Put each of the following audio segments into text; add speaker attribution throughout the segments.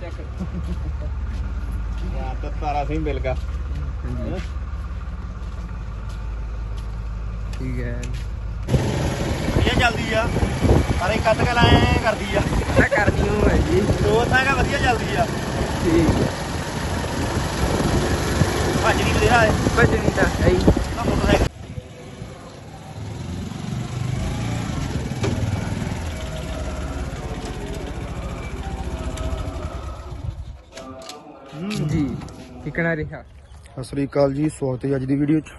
Speaker 1: Check
Speaker 2: ਯਾਰ ਤਾਂ ਤਾਰਾ ਸਿੰਘ ਮਿਲ ਗਿਆ।
Speaker 1: ਹਾਂਜੀ। ਠੀਕ ਹੈ।
Speaker 2: ਵਧੀਆ ਚੱਲਦੀ ਆ। ਪਰ ਇੱਕ ਅੱਧ ਗੱਲ ਐ ਕਰਦੀ ਆ।
Speaker 1: ਮੈਂ ਕਰਦੀ ਹੂੰ ਹੈ ਜੀ।
Speaker 2: ਦੋ ਤਾਂ ਹੈਗਾ ਵਧੀਆ ਚੱਲਦੀ ਆ।
Speaker 1: ਠੀਕ ਹੈ।
Speaker 2: ਭੱਜ ਨਹੀਂ ਰਿਹਾ ਏ
Speaker 1: ਭਜਣੀ ਤਾਂ ਹੈ ਹੀ। ਟਿਕਣਾ ਰਿਹਾ?
Speaker 3: ਸਤਿ ਸ੍ਰੀ ਅਕਾਲ ਜੀ, ਸਵਾਗਤ ਹੈ ਅੱਜ ਦੀ ਵੀਡੀਓ 'ਚ।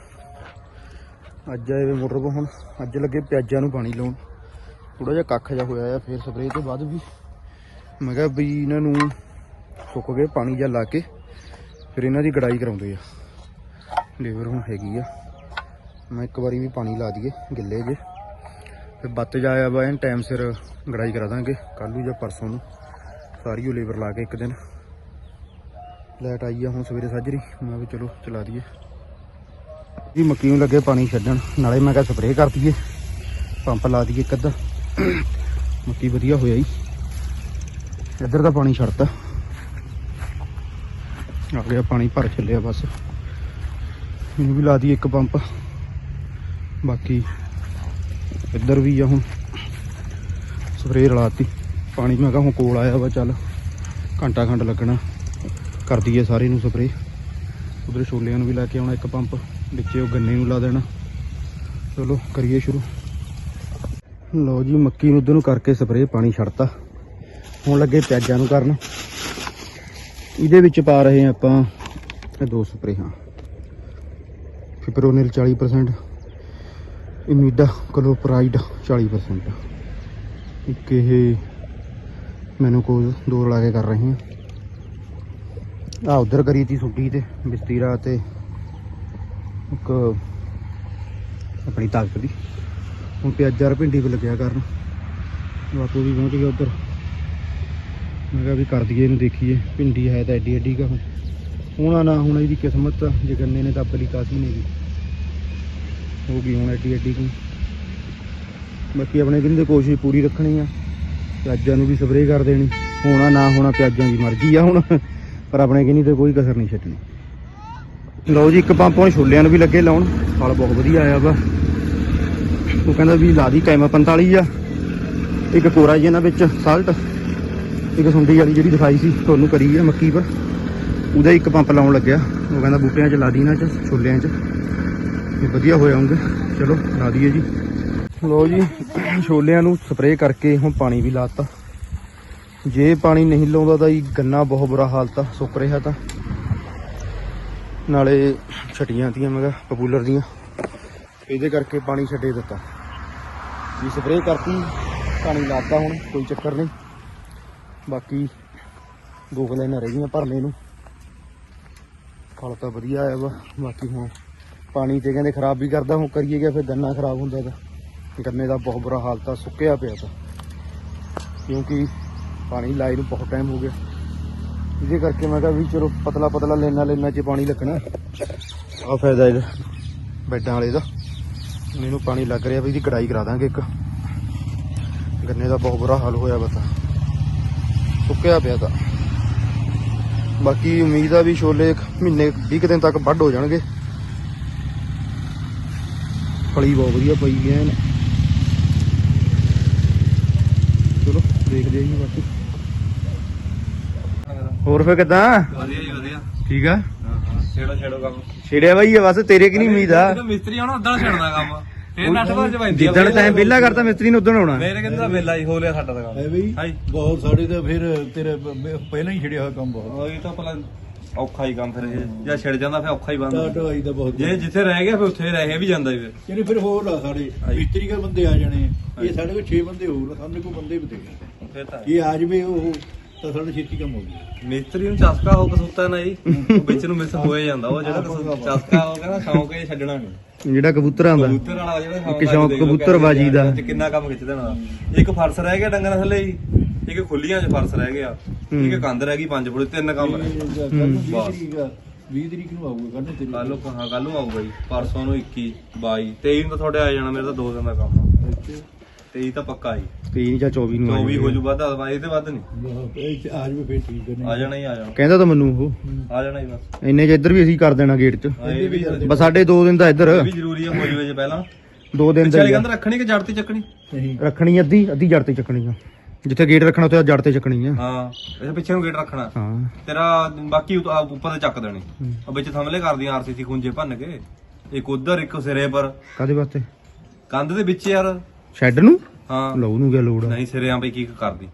Speaker 3: ਅੱਜ ਆਏ ਮੋਟਰ ਤੋਂ ਹੁਣ। ਅੱਜ ਲੱਗੇ ਪਿਆਜ਼ਾਂ ਨੂੰ ਪਾਣੀ ਲਾਉਣ। ਥੋੜਾ ਜਿਹਾ ਕੱਖ ਜਿਹਾ ਹੋਇਆ ਆ, ਫਿਰ ਸਪਰੇਅ ਤੋਂ ਬਾਅਦ ਵੀ। ਮੈਂ ਕਿਹਾ ਵੀ ਇਹਨਾਂ ਨੂੰ ਸੁੱਕ ਗਏ ਪਾਣੀ ਜਾਂ ਲਾ ਕੇ, ਫਿਰ ਇਹਨਾਂ ਦੀ ਗੜਾਈ ਕਰਾਉਂਦੇ ਆ। ਲੇਬਰ ਹੁਣ ਹੈਗੀ ਆ। ਮੈਂ ਇੱਕ ਵਾਰੀ ਵੀ ਪਾਣੀ ਲਾ ਦਈਏ, ਗਿੱਲੇ ਜੇ। ਫਿਰ ਬੱਤ ਜਾਇਆ ਵਾ, ਐਨ ਟਾਈਮ ਸਿਰ ਗੜਾਈ ਕਰਾ ਦਾਂਗੇ, ਕੱਲ੍ਹ ਨੂੰ ਜਾਂ ਪਰਸੋਂ ਨੂੰ। ਸਾਰੀ ਉਹ ਲੇਬਰ ਲਾ ਕੇ ਇੱਕ ਦਿਨ। ਲਾਈਟ ਆਈ ਆ ਹੁਣ ਸਵੇਰੇ ਸਾਜਰੀ। ਮੈਂ ਵੀ ਚਲੋ ਚਲਾ ਦਈਏ। ਜੀ ਮੱਕੀ ਨੂੰ ਲੱਗੇ ਪਾਣੀ ਛੱਡਣ। ਨਾਲੇ ਮੈਂ ਕਿਹਾ ਸਪਰੇਅ ਕਰ ਦਈਏ। ਪੰਪ ਲਾ ਦਈਏ ਇੱਕ ਅੱਧਾ। ਮੱਕੀ ਵਧੀਆ ਹੋਇਆ ਜੀ। ਇੱਧਰ ਦਾ ਪਾਣੀ ਛੱਡਤਾ। ਆ ਗਿਆ ਪਾਣੀ, ਭਰ ਚੱਲਿਆ ਬਸ। ਇਹਨੂੰ ਵੀ ਲਾ ਦਈਏ ਇੱਕ ਪੰਪ। ਬਾਕੀ ਇੱਧਰ ਵੀ ਆ ਹੁਣ। ਸਪਰੇਅ ਰਲਾਤੀ ਪਾਣੀ ਮੈਂ ਕਿਹਾ ਹੁਣ ਕੋਲ ਆਇਆ ਵਾ, ਚੱਲ। ਘੰਟਾ ਖੰਡ ਲੱਗਣਾ। ਕਰ ਦਈਏ ਸਾਰੇ ਨੂੰ ਸਪਰੇ ਉਧਰ ਛੋਲਿਆਂ ਨੂੰ ਵੀ ਲੈ ਕੇ ਆਉਣਾ ਇੱਕ ਪੰਪ ਵਿੱਚ ਉਹ ਗੰਨੇ ਨੂੰ ਲਾ ਦੇਣਾ। ਚਲੋ, ਕਰੀਏ ਸ਼ੁਰੂ। ਲਓ ਜੀ, ਮੱਕੀ ਨੂੰ ਉਧਰ ਨੂੰ ਕਰਕੇ ਸਪਰੇ ਪਾਣੀ ਛੱਡਤਾ। ਹੁਣ ਲੱਗੇ ਪਿਆਜ਼ਾਂ ਨੂੰ ਕਰਨ। ਇਹਦੇ ਵਿੱਚ ਪਾ ਰਹੇ ਹਾਂ ਆਪਾਂ ਇਹ ਦੋ ਸਪਰੇਹਾਂ ਫਿਪਰੋਨਿਲ 40% ਇਮੀਡਾ ਕਲੋਪਰਾਈਡ 40% ਇੱਕ ਇਹ ਮੈਨੂੰ ਕੋਲ ਦੋ ਲਾ ਕੇ ਕਰ ਰਹੇ ਹਾਂ। ਆ ਉਧਰ ਕਰੀ ਤੀ ਸੁੱਟੀ ਤੇ ਬਿਸਤੀਰਾ ਤੇ। ਇੱਕ ਆਪਣੀ ਤਾਕਤ ਦੀ। ਹੁਣ ਪਿਆਜ਼ਾਂ ਭਿੰਡੀ ਵੀ ਲੱਗਿਆ ਕਰਨ। ਬਾਪੂ ਵੀ ਪਹੁੰਚ ਗਿਆ ਉਧਰ। ਮੈਂ ਕਿਹਾ ਵੀ ਕਰ ਦਈਏ ਇਹਨੂੰ ਦੇਖੀਏ ਭਿੰਡੀ ਹੈ ਤਾਂ ਐਡੀ ਐਡੀ ਕਾ। ਹੋਣਾ ਨਾ ਹੋਣਾ ਇਹਦੀ ਕਿਸਮਤ ਆ, ਜੇ ਗੰਨੇ ਨੇ ਤਾਂ ਲਈ ਕਾਸੀ ਨੇ ਵੀ। ਹੋ ਗਈ ਹੁਣ ਐਡੀ ਐਡੀ ਕੀ। ਬਾਕੀ ਆਪਣੇ ਕਹਿੰਦੇ ਕੋਸ਼ਿਸ਼ ਪੂਰੀ ਰੱਖਣੀ ਆ ਪਿਆਜ਼ਾਂ ਨੂੰ ਵੀ ਸਪਰੇਅ ਕਰ ਦੇਣੀ। ਹੋਣਾ ਨਾ ਹੋਣਾ ਪਿਆਜ਼ਾਂ ਦੀ ਮਰਜ਼ੀ ਆ ਹੁਣ। ਪਰ ਆਪਣੇ ਕਿੰਨੀ ਤੇ ਕੋਈ ਕਸਰ ਨਹੀਂ ਛੱਡਣੀ। ਲਓ ਜੀ, ਇੱਕ ਪੰਪ ਹੁਣ ਛੋਲਿਆਂ ਨੂੰ ਵੀ ਲੱਗੇ ਲਾਉਣ। ਫਲ ਬਹੁਤ ਵਧੀਆ ਆਇਆ ਵਾ। ਉਹ ਕਹਿੰਦਾ ਵੀ ਲਾ ਦੀ ਕੈਮਾ 45 ਆ। ਇੱਕ ਕੋਰਾ ਜੀ ਇਹਨਾਂ ਵਿੱਚ ਸਾਲਟ ਇੱਕ ਸੁੰਡੀ ਵਾਲੀ ਜਿਹੜੀ ਦਿਖਾਈ ਸੀ, ਤੁਹਾਨੂੰ ਕਰੀ ਆ ਮੱਕੀ ਪਰ। ਉਹਦਾ ਇੱਕ ਪੰਪ ਲਾਉਣ ਲੱਗਿਆ। ਉਹ ਕਹਿੰਦਾ ਬੂਟਿਆਂ 'ਚ ਲਾ ਦੀ ਇਹਨਾਂ 'ਚ, ਛੋਲਿਆਂ 'ਚ। ਇਹ ਵਧੀਆ ਹੋਇਆ ਹੋਣਗੇ ਚਲੋ, ਲਾ ਦਈਏ ਜੀ। ਲਓ ਜੀ, ਛੋਲਿਆਂ ਨੂੰ ਸਪਰੇਅ ਕਰਕੇ ਹੁਣ ਪਾਣੀ ਵੀ ਲਾਤਾ ਜੇ ਪਾਣੀ ਨਹੀਂ ਲਾਉਂਦਾ ਤਾਂ ਇਹ ਗੰਨਾ ਬਹੁਤ ਬੁਰਾ ਹਾਲਤ ਆ, ਸੁੱਕ ਰਿਹਾ ਤਾਂ। ਨਾਲੇ ਛਟੀਆਂ ਤੀਆਂ ਮੈਂ ਕਿਹਾ ਪਪੂਲਰ ਦੀਆਂ। ਇਹਦੇ ਕਰਕੇ ਪਾਣੀ ਛੱਡੇ ਦਿੱਤਾ। ਜੀ ਸਪਰੇਅ ਕਰਤੀ, ਪਾਣੀ ਲਾਤਾ ਹੁਣ, ਕੋਈ ਚੱਕਰ ਨਹੀਂ। ਬਾਕੀ ਦੋ ਕੁ ਲਾਈਨਾਂ ਰਹਿ ਗਈਆਂ ਭਰਨੇ ਨੂੰ। ਫਲ ਤਾਂ ਵਧੀਆ ਆਇਆ ਵਾ, ਬਾਕੀ ਹੁਣ ਪਾਣੀ ਤੇ ਕਹਿੰਦੇ ਖਰਾਬ ਵੀ ਕਰਦਾ, ਹੁਣ ਕਰੀਏ ਗਿਆ ਫਿਰ ਗੰਨਾ ਖਰਾਬ ਹੁੰਦਾ ਤਾਂ। ਗੰਨੇ ਦਾ ਬਹੁਤ ਬੁਰਾ ਹਾਲਤ ਆ, ਸੁੱਕਿਆ ਪਿਆ ਤਾਂ। ਕਿਉਂਕਿ ਪਾਣੀ ਲਾਏ ਨੂੰ ਬਹੁਤ ਟਾਈਮ ਹੋ ਗਿਆ। ਇਹਦੇ ਕਰਕੇ ਮੈਂ ਕਿਹਾ ਵੀ ਚਲੋ ਪਤਲਾ ਪਤਲਾ ਲੈਣਾ ਲੈਣਾ ਚ ਪਾਣੀ ਲੱਗਣਾ। ਆ ਫਾਇਦਾ ਇਹਦਾ, ਬੈਡਾਂ ਵਾਲੇ ਦਾ। ਇਹਨੂੰ ਪਾਣੀ ਲੱਗ ਰਿਹਾ ਵੀ ਇਹਦੀ ਕਢਾਈ ਕਰਾ ਦਾਂਗੇ ਇੱਕ। ਗੰਨੇ ਦਾ ਬਹੁਤ ਬੁਰਾ ਹਾਲ ਹੋਇਆ ਬਤਾ ਸੁੱਕਿਆ ਪਿਆ ਤਾਂ। ਬਾਕੀ ਉਮੀਦ ਆ ਵੀ ਛੋਲੇ ਮਹੀਨੇ 20 ਕੁ ਦਿਨ ਤੱਕ ਵੱਢ ਹੋ ਜਾਣਗੇ। ਫਲੀ ਬਹੁਤ ਵਧੀਆ ਪਈ ਹੈ ਇਹਨੇ ਚਲੋ ਦੇਖਦੇ ਆ ਜੀ ਬਾਕੀ। ਹੋਰ ਫੇ ਕਿਦਾਂ?
Speaker 2: ਵਧੀਆ ਜੀ ਵਧੀਆ।
Speaker 3: ਠੀਕ ਆ?
Speaker 2: ਛੇੜੋ ਛੇੜੋ ਕੰਮ।
Speaker 3: ਛੇੜਿਆ ਬਾਈ ਆ ਬਸ ਤੇਰੇ ਕਿ ਨਹੀਂ ਉਮੀਦ ਆ?
Speaker 2: ਜਦੋਂ ਮਿਸਤਰੀ ਆਉਣਾ ਉਦਾਂ ਛੇੜਨਾ ਕੰਮ। ਫੇਰ ਨੱਟ ਭੱਜ
Speaker 3: ਜਿੱਦਣ ਟਾਈਮ ਵਿਹਲਾ ਕਰਤਾ ਮਿਸਤਰੀ ਨੇ ਉਦੋਂ ਆਉਣਾ।
Speaker 2: ਮੇਰੇ ਕਹਿੰਦਾ ਵੇਲਾ ਹੀ ਹੋ ਲਿਆ ਸਾਡਾ ਤਾਂ
Speaker 4: ਹੈ
Speaker 2: ਕੰਮ
Speaker 4: ਬਈ
Speaker 2: ਹਾਈ
Speaker 4: ਬਹੁਤ ਸਾਡੇ ਤਾਂ ਫਿਰ ਤੇਰੇ ਬ- ਬ- ਪਹਿਲਾਂ ਹੀ ਛਿੜਿਆ ਹੋਇਆ ਕੰਮ ਬਹੁਤ।
Speaker 2: ਉਹ ਇਹ ਤਾਂ ਭਲਾ ਔਖਾ ਹੀ ਕੰਮ ਫਿਰ ਇਹ। ਜਾਂ ਛਿੜ ਜਾਂਦਾ ਫਿਰ ਔਖਾ ਹੀ
Speaker 4: ਤਾਂ
Speaker 2: ਬੰਦ
Speaker 4: ਢਵਾਈ ਦਾ ਬਹੁਤ
Speaker 2: ਜੇ ਜਿੱਥੇ ਰਹਿ ਗਿਆ ਫਿਰ ਉੱਥੇ ਰਹਿ ਵੀ ਜਾਂਦਾ ਹੀ ਫਿਰ।
Speaker 4: ਜਿਹੜੇ ਫਿਰ ਹੋਰ ਆ ਸਾਡੇ। ਮਿਸਤਰੀ ਕਾ ਬੰਦੇ ਆ ਜਾਣੇ। ਇਹ ਸਾਡੇ ਕੋਲ 6 ਬੰਦੇ ਹੋਰ ਆ ਸਾਡੇ ਕੋਲ ਬੰਦੇ ਵੀ ਦੇ
Speaker 2: ਫਿਰ ਤਾਂ
Speaker 4: ਇਹ ਆ ਜਵੇ ਉਹ ਤਾਂ ਸਾਡੇ ਛੇਤੀ ਕੰਮ ਹੋ ਗਿਆ
Speaker 2: ਮਿਸਤਰੀ ਨੂੰ ਚਸਕਾ ਹੋ ਕਸੂਤਾ ਨਾ ਜੀ। ਉਹ ਵਿੱਚ ਨੂੰ ਮਿਸ ਹੋਏ ਜਾਂਦਾ ਉਹ ਜਿਹੜਾ ਕਸੂ- ਚਸਕਾ ਉਹ ਕਹਿੰਦਾ ਸ਼ੌਂਕ ਇਹ ਛੱਡਣਾ ਨਹੀਂ।
Speaker 3: ਜਿਹੜਾ ਕਬੂਤਰਾਂ ਦਾ।
Speaker 2: ਕਬੂਤਰ ਵਾਲਾ ਜਿਹੜਾ ਸ਼ੌਂਕ
Speaker 3: ਇੱਕ
Speaker 2: ਆ,
Speaker 3: ਸ਼ੌਂਕ
Speaker 2: ਦੇਖ ਲਓ
Speaker 3: ਕਬੂਤਰਬਾਜੀ ਦਾ।
Speaker 2: ਚ ਕਿੰਨਾ ਕੰਮ ਖਿੱਚ ਦੇਣਾ। ਇੱਕ ਫਰਸ ਰਹਿ ਗਿਆ ਡੰਗਰਾਂ ਥੱਲੇ ਹੀ ਇੱਕ ਖੁੱਲੀਆਂ 'ਚ ਫਰਸ ਰਹਿ ਗਿਆ। ਇੱਕ ਕੰਧ ਰਹਿ ਗਈ 5 ਫੁੱਟ ਤਿੰਨ ਕੰਮ ਰਹਿ ਗਏ।
Speaker 4: ਕੱਲ ਨੂੰ 20 ਤਰੀਕ ਆ 20 ਤਰੀਕ ਨੂੰ ਆਊਗਾ ਕੱਲ ਨੂੰ ਤੇਰੀ
Speaker 2: ਕੱਲ ਨੂੰ ਹਾਂ ਕੱਲ ਨੂੰ ਆਊਗਾ ਜੀ ਪਰਸੋਂ ਨੂੰ 21 22 23 ਨੂੰ ਤਾਂ ਤੁਹਾਡੇ ਆ ਜਾਣਾ ਮੇਰੇ ਤਾਂ ਦੋ ਦਿਨ ਦਾ ਕੰਮ ਆ। 23 ਤਾਂ ਪੱਕਾ ਹੀ।
Speaker 3: 23 ਜਾਂ 24 ਨੂੰ ਆ
Speaker 2: 24 ਹੋ। ਜੂ ਵੱਧ ਆ ਇਹ ਤੇ ਵੱਧ ਨਹੀਂ।
Speaker 4: ਇਹ ਆ ਜਾਵੇ ਫੇਰ ਠੀਕ ਹੈ
Speaker 2: ਆ ਜਾਣਾ ਹੀ ਆ ਜਾਣਾ
Speaker 3: ਕਹਿੰਦਾ ਤਾਂ ਮੈਨੂੰ ਉਹ।
Speaker 2: ਆ ਜਾਣਾ ਹੀ ਬਸ।
Speaker 3: ਇੰਨੇ ਚ ਇੱਧਰ ਵੀ ਅਸੀਂ ਕਰ ਦੇਣਾ ਗੇਟ 'ਚ। ਬਸ ਸਾਡੇ 2 ਦਿਨ ਦਾ ਇੱਧਰ।
Speaker 2: ਇਹ ਵੀ ਜ਼ਰੂਰੀ ਹੈ ਹੋ ਜਵੇ ਜੇ ਪਹਿਲਾਂ।
Speaker 3: 2 ਦਿਨ ਦਾ ਆ।
Speaker 2: ਕੰਧ ਰੱਖਣੀ ਕਿ ਜੜ ਤੇ ਚੱਕਣੀ?
Speaker 4: ਨਹੀਂ।
Speaker 3: ਰੱਖਣੀ ਅੱਧੀ ਅੱਧੀ ਜੜ ਤੇ ਚੱਕਣੀ ਆ। ਜਿੱਥੇ ਗੇਟ ਰੱਖਣਾ ਉੱਥੇ ਜੜ ਤੇ ਚੱਕਣੀ ਆ।
Speaker 2: ਹਾਂ ਇਹ ਪਿੱਛੇ ਨੂੰ ਗੇਟ ਰੱਖਣਾ।
Speaker 3: ਹਾਂ।
Speaker 2: ਤੇਰਾ ਬਾਕੀ ਆ ਉੱਪਰ ਤੇ ਚੱਕ ਦੇਣੀ। ਆ ਵਿੱਚ ਥੰਮਲੇ ਕਰਦੀਆਂ ਆਰਸੀਸੀ ਖੁੰਝੇ ਭੰਨ ਕੇ। ਇੱਕ ਉਧਰ ਇੱਕ ਸਿਰੇ ਪਰ। ਕਾਦੇ
Speaker 3: ਵਾਸਤੇ?
Speaker 2: ਕੰਧ ਦੇ ਵਿੱਚ ਯਾਰ।
Speaker 3: ਸ਼ੈੱਡ ਨੂੰ?
Speaker 2: ਹਾਂ।
Speaker 3: ਲਓ ਨੂੰ ਗਿਆ ਲੋੜ ਆ?
Speaker 2: ਨਹੀਂ ਸਿਰਿਆਂ ਪਈ ਕੀ ਕਰਦੀ?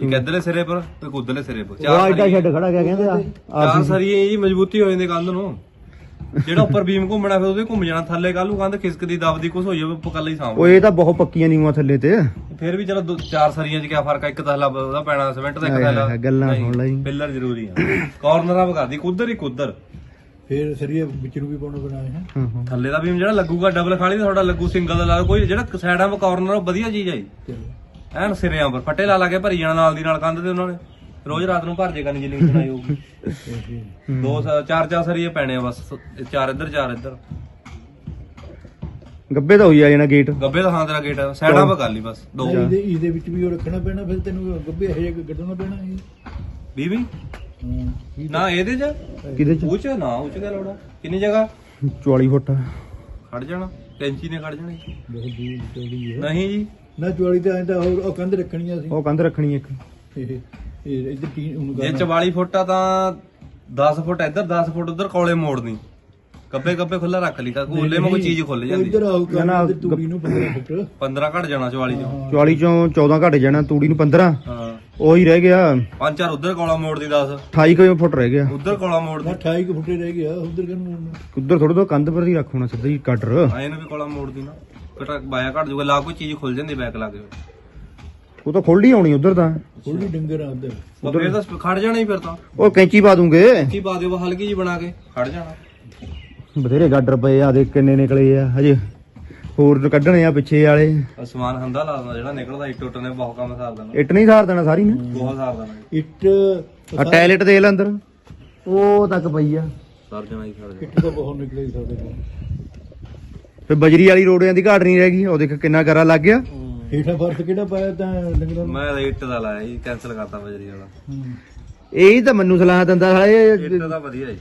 Speaker 2: ਇੱਕ ਇਧਰਲੇ ਸਿਰੇ ਪਰ ਤੇ ਉਧਰਲੇ ਸਿਰੇ ਪਰ।
Speaker 3: ਉਹ ਐਡਾ ਸ਼ੈੱਡ ਖੜਾ ਗਿਆ ਕਹਿੰਦੇ ਆ?
Speaker 2: ਚਾਰ ਸਰੀਏ। ਜੀ ਮਜ਼ਬੂਤੀ ਹੋ ਜਾਂਦੀ ਕੰਧ ਨੂੰ। ਜਿਹੜਾ ਉੱਪਰ ਬੀਮ ਘੁੰਮਣਾ ਫਿਰ ਉਹਦੇ ਘੁੰਮ ਜਾਣਾ ਥੱਲੇ ਕੱਲ ਨੂੰ ਕੰਧ ਖਿਸਕਦੀ ਦਬਦੀ ਕੁਝ ਹੋ ਜਾਵੇ ਪਕੜ ਲਈ ਸਾਂਭ
Speaker 3: ਉਹ ਇਹ ਤਾਂ ਬਹੁਤ ਪੱਕੀਆਂ ਨੀਵਾਂ ਥੱਲੇ ਤੇ।
Speaker 2: ਫਿਰ ਵੀ ਚਲੋ ਦੋ- ਚਾਰ ਸਰੀਆਂ 'ਚ ਕੀ ਫ਼ਰਕ ਆ? ਇੱਕ ਤਾਂ ਲੱਭ ਉਹਦਾ ਪੈਣਾ ਸਿਮੈਂਟ ਦਾ ਇੱਕ
Speaker 3: ਹਾਏ
Speaker 2: ਥੈਲਾ।
Speaker 3: ਹਾਏ, ਗੱਲਾਂ ਸੁਣ ਲਈ।
Speaker 2: ਪਿੱਲਰ ਜ਼ਰੂਰੀ ਆ। ਕਾਰਨਰਾਂ ਵਗਾਦੀ ਕੁੱਧਰ ਹੀ ਕੁੱਧਰ।
Speaker 4: ਫੇਰ ਸਰੀਏ ਵਿੱਚ ਨੂੰ ਵੀ ਪਾਉਣਾ ਬਣਾਏ ਹੈ
Speaker 3: ਹਾਂ ਹਾਂ।
Speaker 2: ਥੱਲੇ ਦਾ ਬੀਮ ਜਿਹੜਾ ਲੱਗੂਗਾ ਡਬਲ ਖਾਲੀ ਦਾ ਤੁਹਾਡਾ ਲੱਗੂ ਸਿੰਗਲ ਦਾ। ਲਾ ਲਓ, ਕੋਈ ਜਿਹੜਾ ਸਾਈਡਾਂ 'ਤੇ ਕਾਰਨਰ ਵਧੀਆ ਚੀਜ਼ ਆ ਜੀ।
Speaker 4: ਚਲੋ।
Speaker 2: ਐਨ ਸਿਰਿਆਂ ਪਰ ਫੱਟੇ ਲਾ ਲਾ ਕੇ ਭਰੀ ਜਾਣਾ ਨਾਲ ਦੀ ਨਾਲ ਕੰਧ ਤੇ ਉਹਨਾਂ ਨੇ। ਰੋਜ਼ ਰਾਤ ਨੂੰ ਭਰ ਜੇ ਕਰਨੀ ਜਿੰਨੀ ਬਣਾਈ ਹੋਊਗੀ। ਦੋ ਸ- ਚਾਰ ਚਾਰ ਸਰੀਏ ਪੈਣੇ ਆ ਬਸ। ਸ- ਚਾਰ ਇੱਧਰ ਚਾਰ ਇੱਧਰ।
Speaker 3: ਗੱਬੇ ਤਾਂ ਹੋਈ ਆ ਜਾਣਾ ਗੇਟ
Speaker 2: ਗੱਬੇ ਦਾ ਹਾਂ ਤੇਰਾ ਗੇਟ ਸਾਈਡਾਂ 'ਤੇ ਕਰ ਲਈ ਬਸ ਦੋ।
Speaker 4: ਇਹਦੇ ਇਹਦੇ ਵਿੱਚ ਵੀ ਉਹ ਰੱਖਣਾ ਪੈਣਾ ਫਿਰ ਤੈਨੂੰ ਗੱਬੇ ਇਹ ਜਿਹਾ ਕੱਢਣਾ ਪੈਣਾ ਇਹ। ਹਾਂ
Speaker 2: ਨਾ ਇਹਦੇ 'ਚ?
Speaker 3: ਕਿਹਦੇ ਚ?
Speaker 2: ਉਹ 'ਚ ਨਾ ਉਹ 'ਚ ਲੋੜ ਆ? ਕਿੰਨੀ ਜਗ੍ਹਾ?
Speaker 3: 44 ਫੁੱਟ।
Speaker 2: ਖੜ ਜਾਣਾ ਕੈਂਚੀ ਨੇ ਖੜ ਜਾਣੀ
Speaker 4: ਬਹੁਤ ਦੂਰ ਚੌੜੀ ਹੈ
Speaker 2: ਨਹੀਂ ਜੀ।
Speaker 4: ਨਾ ਚੌੜੀ ਤਾਂ ਐਂ ਤਾਂ ਹੋਰ ਉਹ ਕੰਧ ਰੱਖਣੀਆਂ ਸੀ
Speaker 3: ਉਹ ਕੰਧ ਰੱਖਣੀ ਇੱਕ।
Speaker 4: ਇਹ ਇਹ ਇੱਧਰ ਟੀ ਉਹਨੂੰ
Speaker 2: ਜੇ
Speaker 4: ਕਰਨਾ
Speaker 2: 44 ਫੁੱਟ ਆ ਤਾਂ 10 ਫੁੱਟ ਇੱਧਰ 10 ਫੁੱਟ ਉੱਧਰ ਕੋਲੇ ਮੋੜਨੀ। ਗੱਬੇ ਗੱਬੇ ਖੁੱਲਾ ਰੱਖ ਲਈ ਤਾਂ ਕੋਲੇ ਮੇ ਕੋਈ ਚੀਜ਼ ਖੁੱਲ ਜਾਂਦੀ।
Speaker 4: ਇੱਧਰ ਆਉ
Speaker 3: ਨਾ, ਨਾ,
Speaker 4: ਕਰਨਾ ਤੇ ਤੂੜੀ ਨੂੰ 15 ਫੁੱਟ
Speaker 2: 15 ਘਟ ਜਾਣਾ 44 ਚੋਂ।
Speaker 3: 44 ਚੋਂ 14 ਘਟ ਜਾਣਾ ਤੂੜੀ ਨੂੰ 15
Speaker 2: ਹਾਂ।
Speaker 3: ਉਹੀ ਰਹਿ ਗਿਆ।
Speaker 2: ਪੰਜ ਚਾਰ ਉੱਧਰ ਕੋਲਾ ਮੋੜਦੀ 10
Speaker 3: 28 ਕੁ ਫੁੱਟ ਰਹਿ ਗਿਆ।
Speaker 2: ਉੱਧਰ ਕੋਲਾ ਮੋੜਦੀ।
Speaker 4: ਨਾ 28 ਕੁ ਫੁੱਟੇ ਰਹਿ ਗਿਆ ਉਧਰ ਕੰਨ
Speaker 3: ਉਧਰ ਥੋੜਾ ਤੋਂ ਕੰਧ ਪਰ ਹੀ ਰੱਖਣਾ ਸਿੱਧਾ ਹੀ ਕਟਰ
Speaker 2: ਆ ਇਹਨੂੰ ਵੀ ਕੋਲਾ ਮੋੜਦੀ ਨਾ। ਕਟਾ ਬਾਇਆ ਘਟ ਜੂਗਾ ਲਾ ਕੋਈ ਚੀਜ਼ ਖੁੱਲ ਜਾਂਦੀ ਬੈਕ ਲਾ ਕੇ।
Speaker 3: ਉਹ ਤਾਂ ਖੁੱਲ੍ਹੀ ਆਉਣੀ ਉਧਰ ਤਾਂ।
Speaker 4: ਥੋੜੀ ਡੰਗਰ ਆ ਉਧਰ।
Speaker 2: ਉਹ ਫਿਰ ਤਾਂ ਖੜ ਜਾਣਾ ਹੀ ਫਿਰ ਤਾਂ।
Speaker 3: ਉਹ ਕੈਂਚੀ ਪਾ ਦੂੰਗੇ।
Speaker 2: ਕੀ ਪਾ ਦਿਓ ਹਲਕੀ ਜੀ ਬਣਾ ਕੇ ਖੜ ਜਾਣਾ।
Speaker 3: ਬਥੇਰੇ ਗਾਡਰ ਪਏ ਆ ਦੇ ਕਿੰਨੇ ਨਿਕਲੇ ਆ ਹਜੇ ਹੋਰ ਕੱਢਣੇ ਆ ਪਿੱਛੇ ਵਾਲੇ।
Speaker 2: ਅਸਮਾਨ ਹੰਦਾ ਲਾ ਦਿੰਦਾ ਜਿਹੜਾ ਨਿਕਲਦਾ ਇੱਟ ਉੱਟ ਨੇ ਬਹੁਤ ਕੰਮ ਸਾਰ ਦੇਣਾ।
Speaker 3: ਇੱਟ ਨਹੀਂ ਸਾਰ ਦੇਣਾ ਸਾਰੀ ਨੇ?
Speaker 2: ਬਹੁਤ ਸਾਰ ਦੇਣਾ।
Speaker 4: ਇੱਟ
Speaker 3: ਆ ਟਾਇਲਟ ਦੇ ਲੈ ਅੰਦਰ। ਉਹ ਤੱਕ ਪਈ ਆ।
Speaker 2: ਸਰ ਜਾਣਾ ਹੀ ਜਾਣਾ।
Speaker 4: ਇੱਟ ਤਾਂ ਬਹੁਤ ਨਿਕਲੇ ਸਾਡੇ ਕੋਲ।
Speaker 3: ਫੇ ਬਜਰੀ ਵਾਲੀ ਰੋੜਿਆਂ ਦੀ ਘਾਟ ਨਹੀਂ ਰਹਿ ਗਈ? ਉਹ ਦੇਖ ਕਿੰਨਾ ਕਰਾ ਲੱਗ ਗਿਆ।
Speaker 4: ਹੇਠਾਂ ਫਰਸ਼ ਕਿਹੜਾ ਪਾਇਆ ਤਾਂ ਡੰਗਰਾਂ
Speaker 2: ਮੈਂ ਤਾਂ ਇੱਟ ਦਾ ਲਾਇਆ ਜੀ ਕੈਨਸਲ ਕਰਤਾ ਬਜਰੀ ਵਾਲਾ।
Speaker 3: ਇਹ ਤਾਂ ਮੈਨੂੰ ਸਲਾਹ ਦਿੰਦਾ ਸਾਲੇ।
Speaker 2: ਇੱਟ ਦਾ ਵਧੀਆ ਜੀ।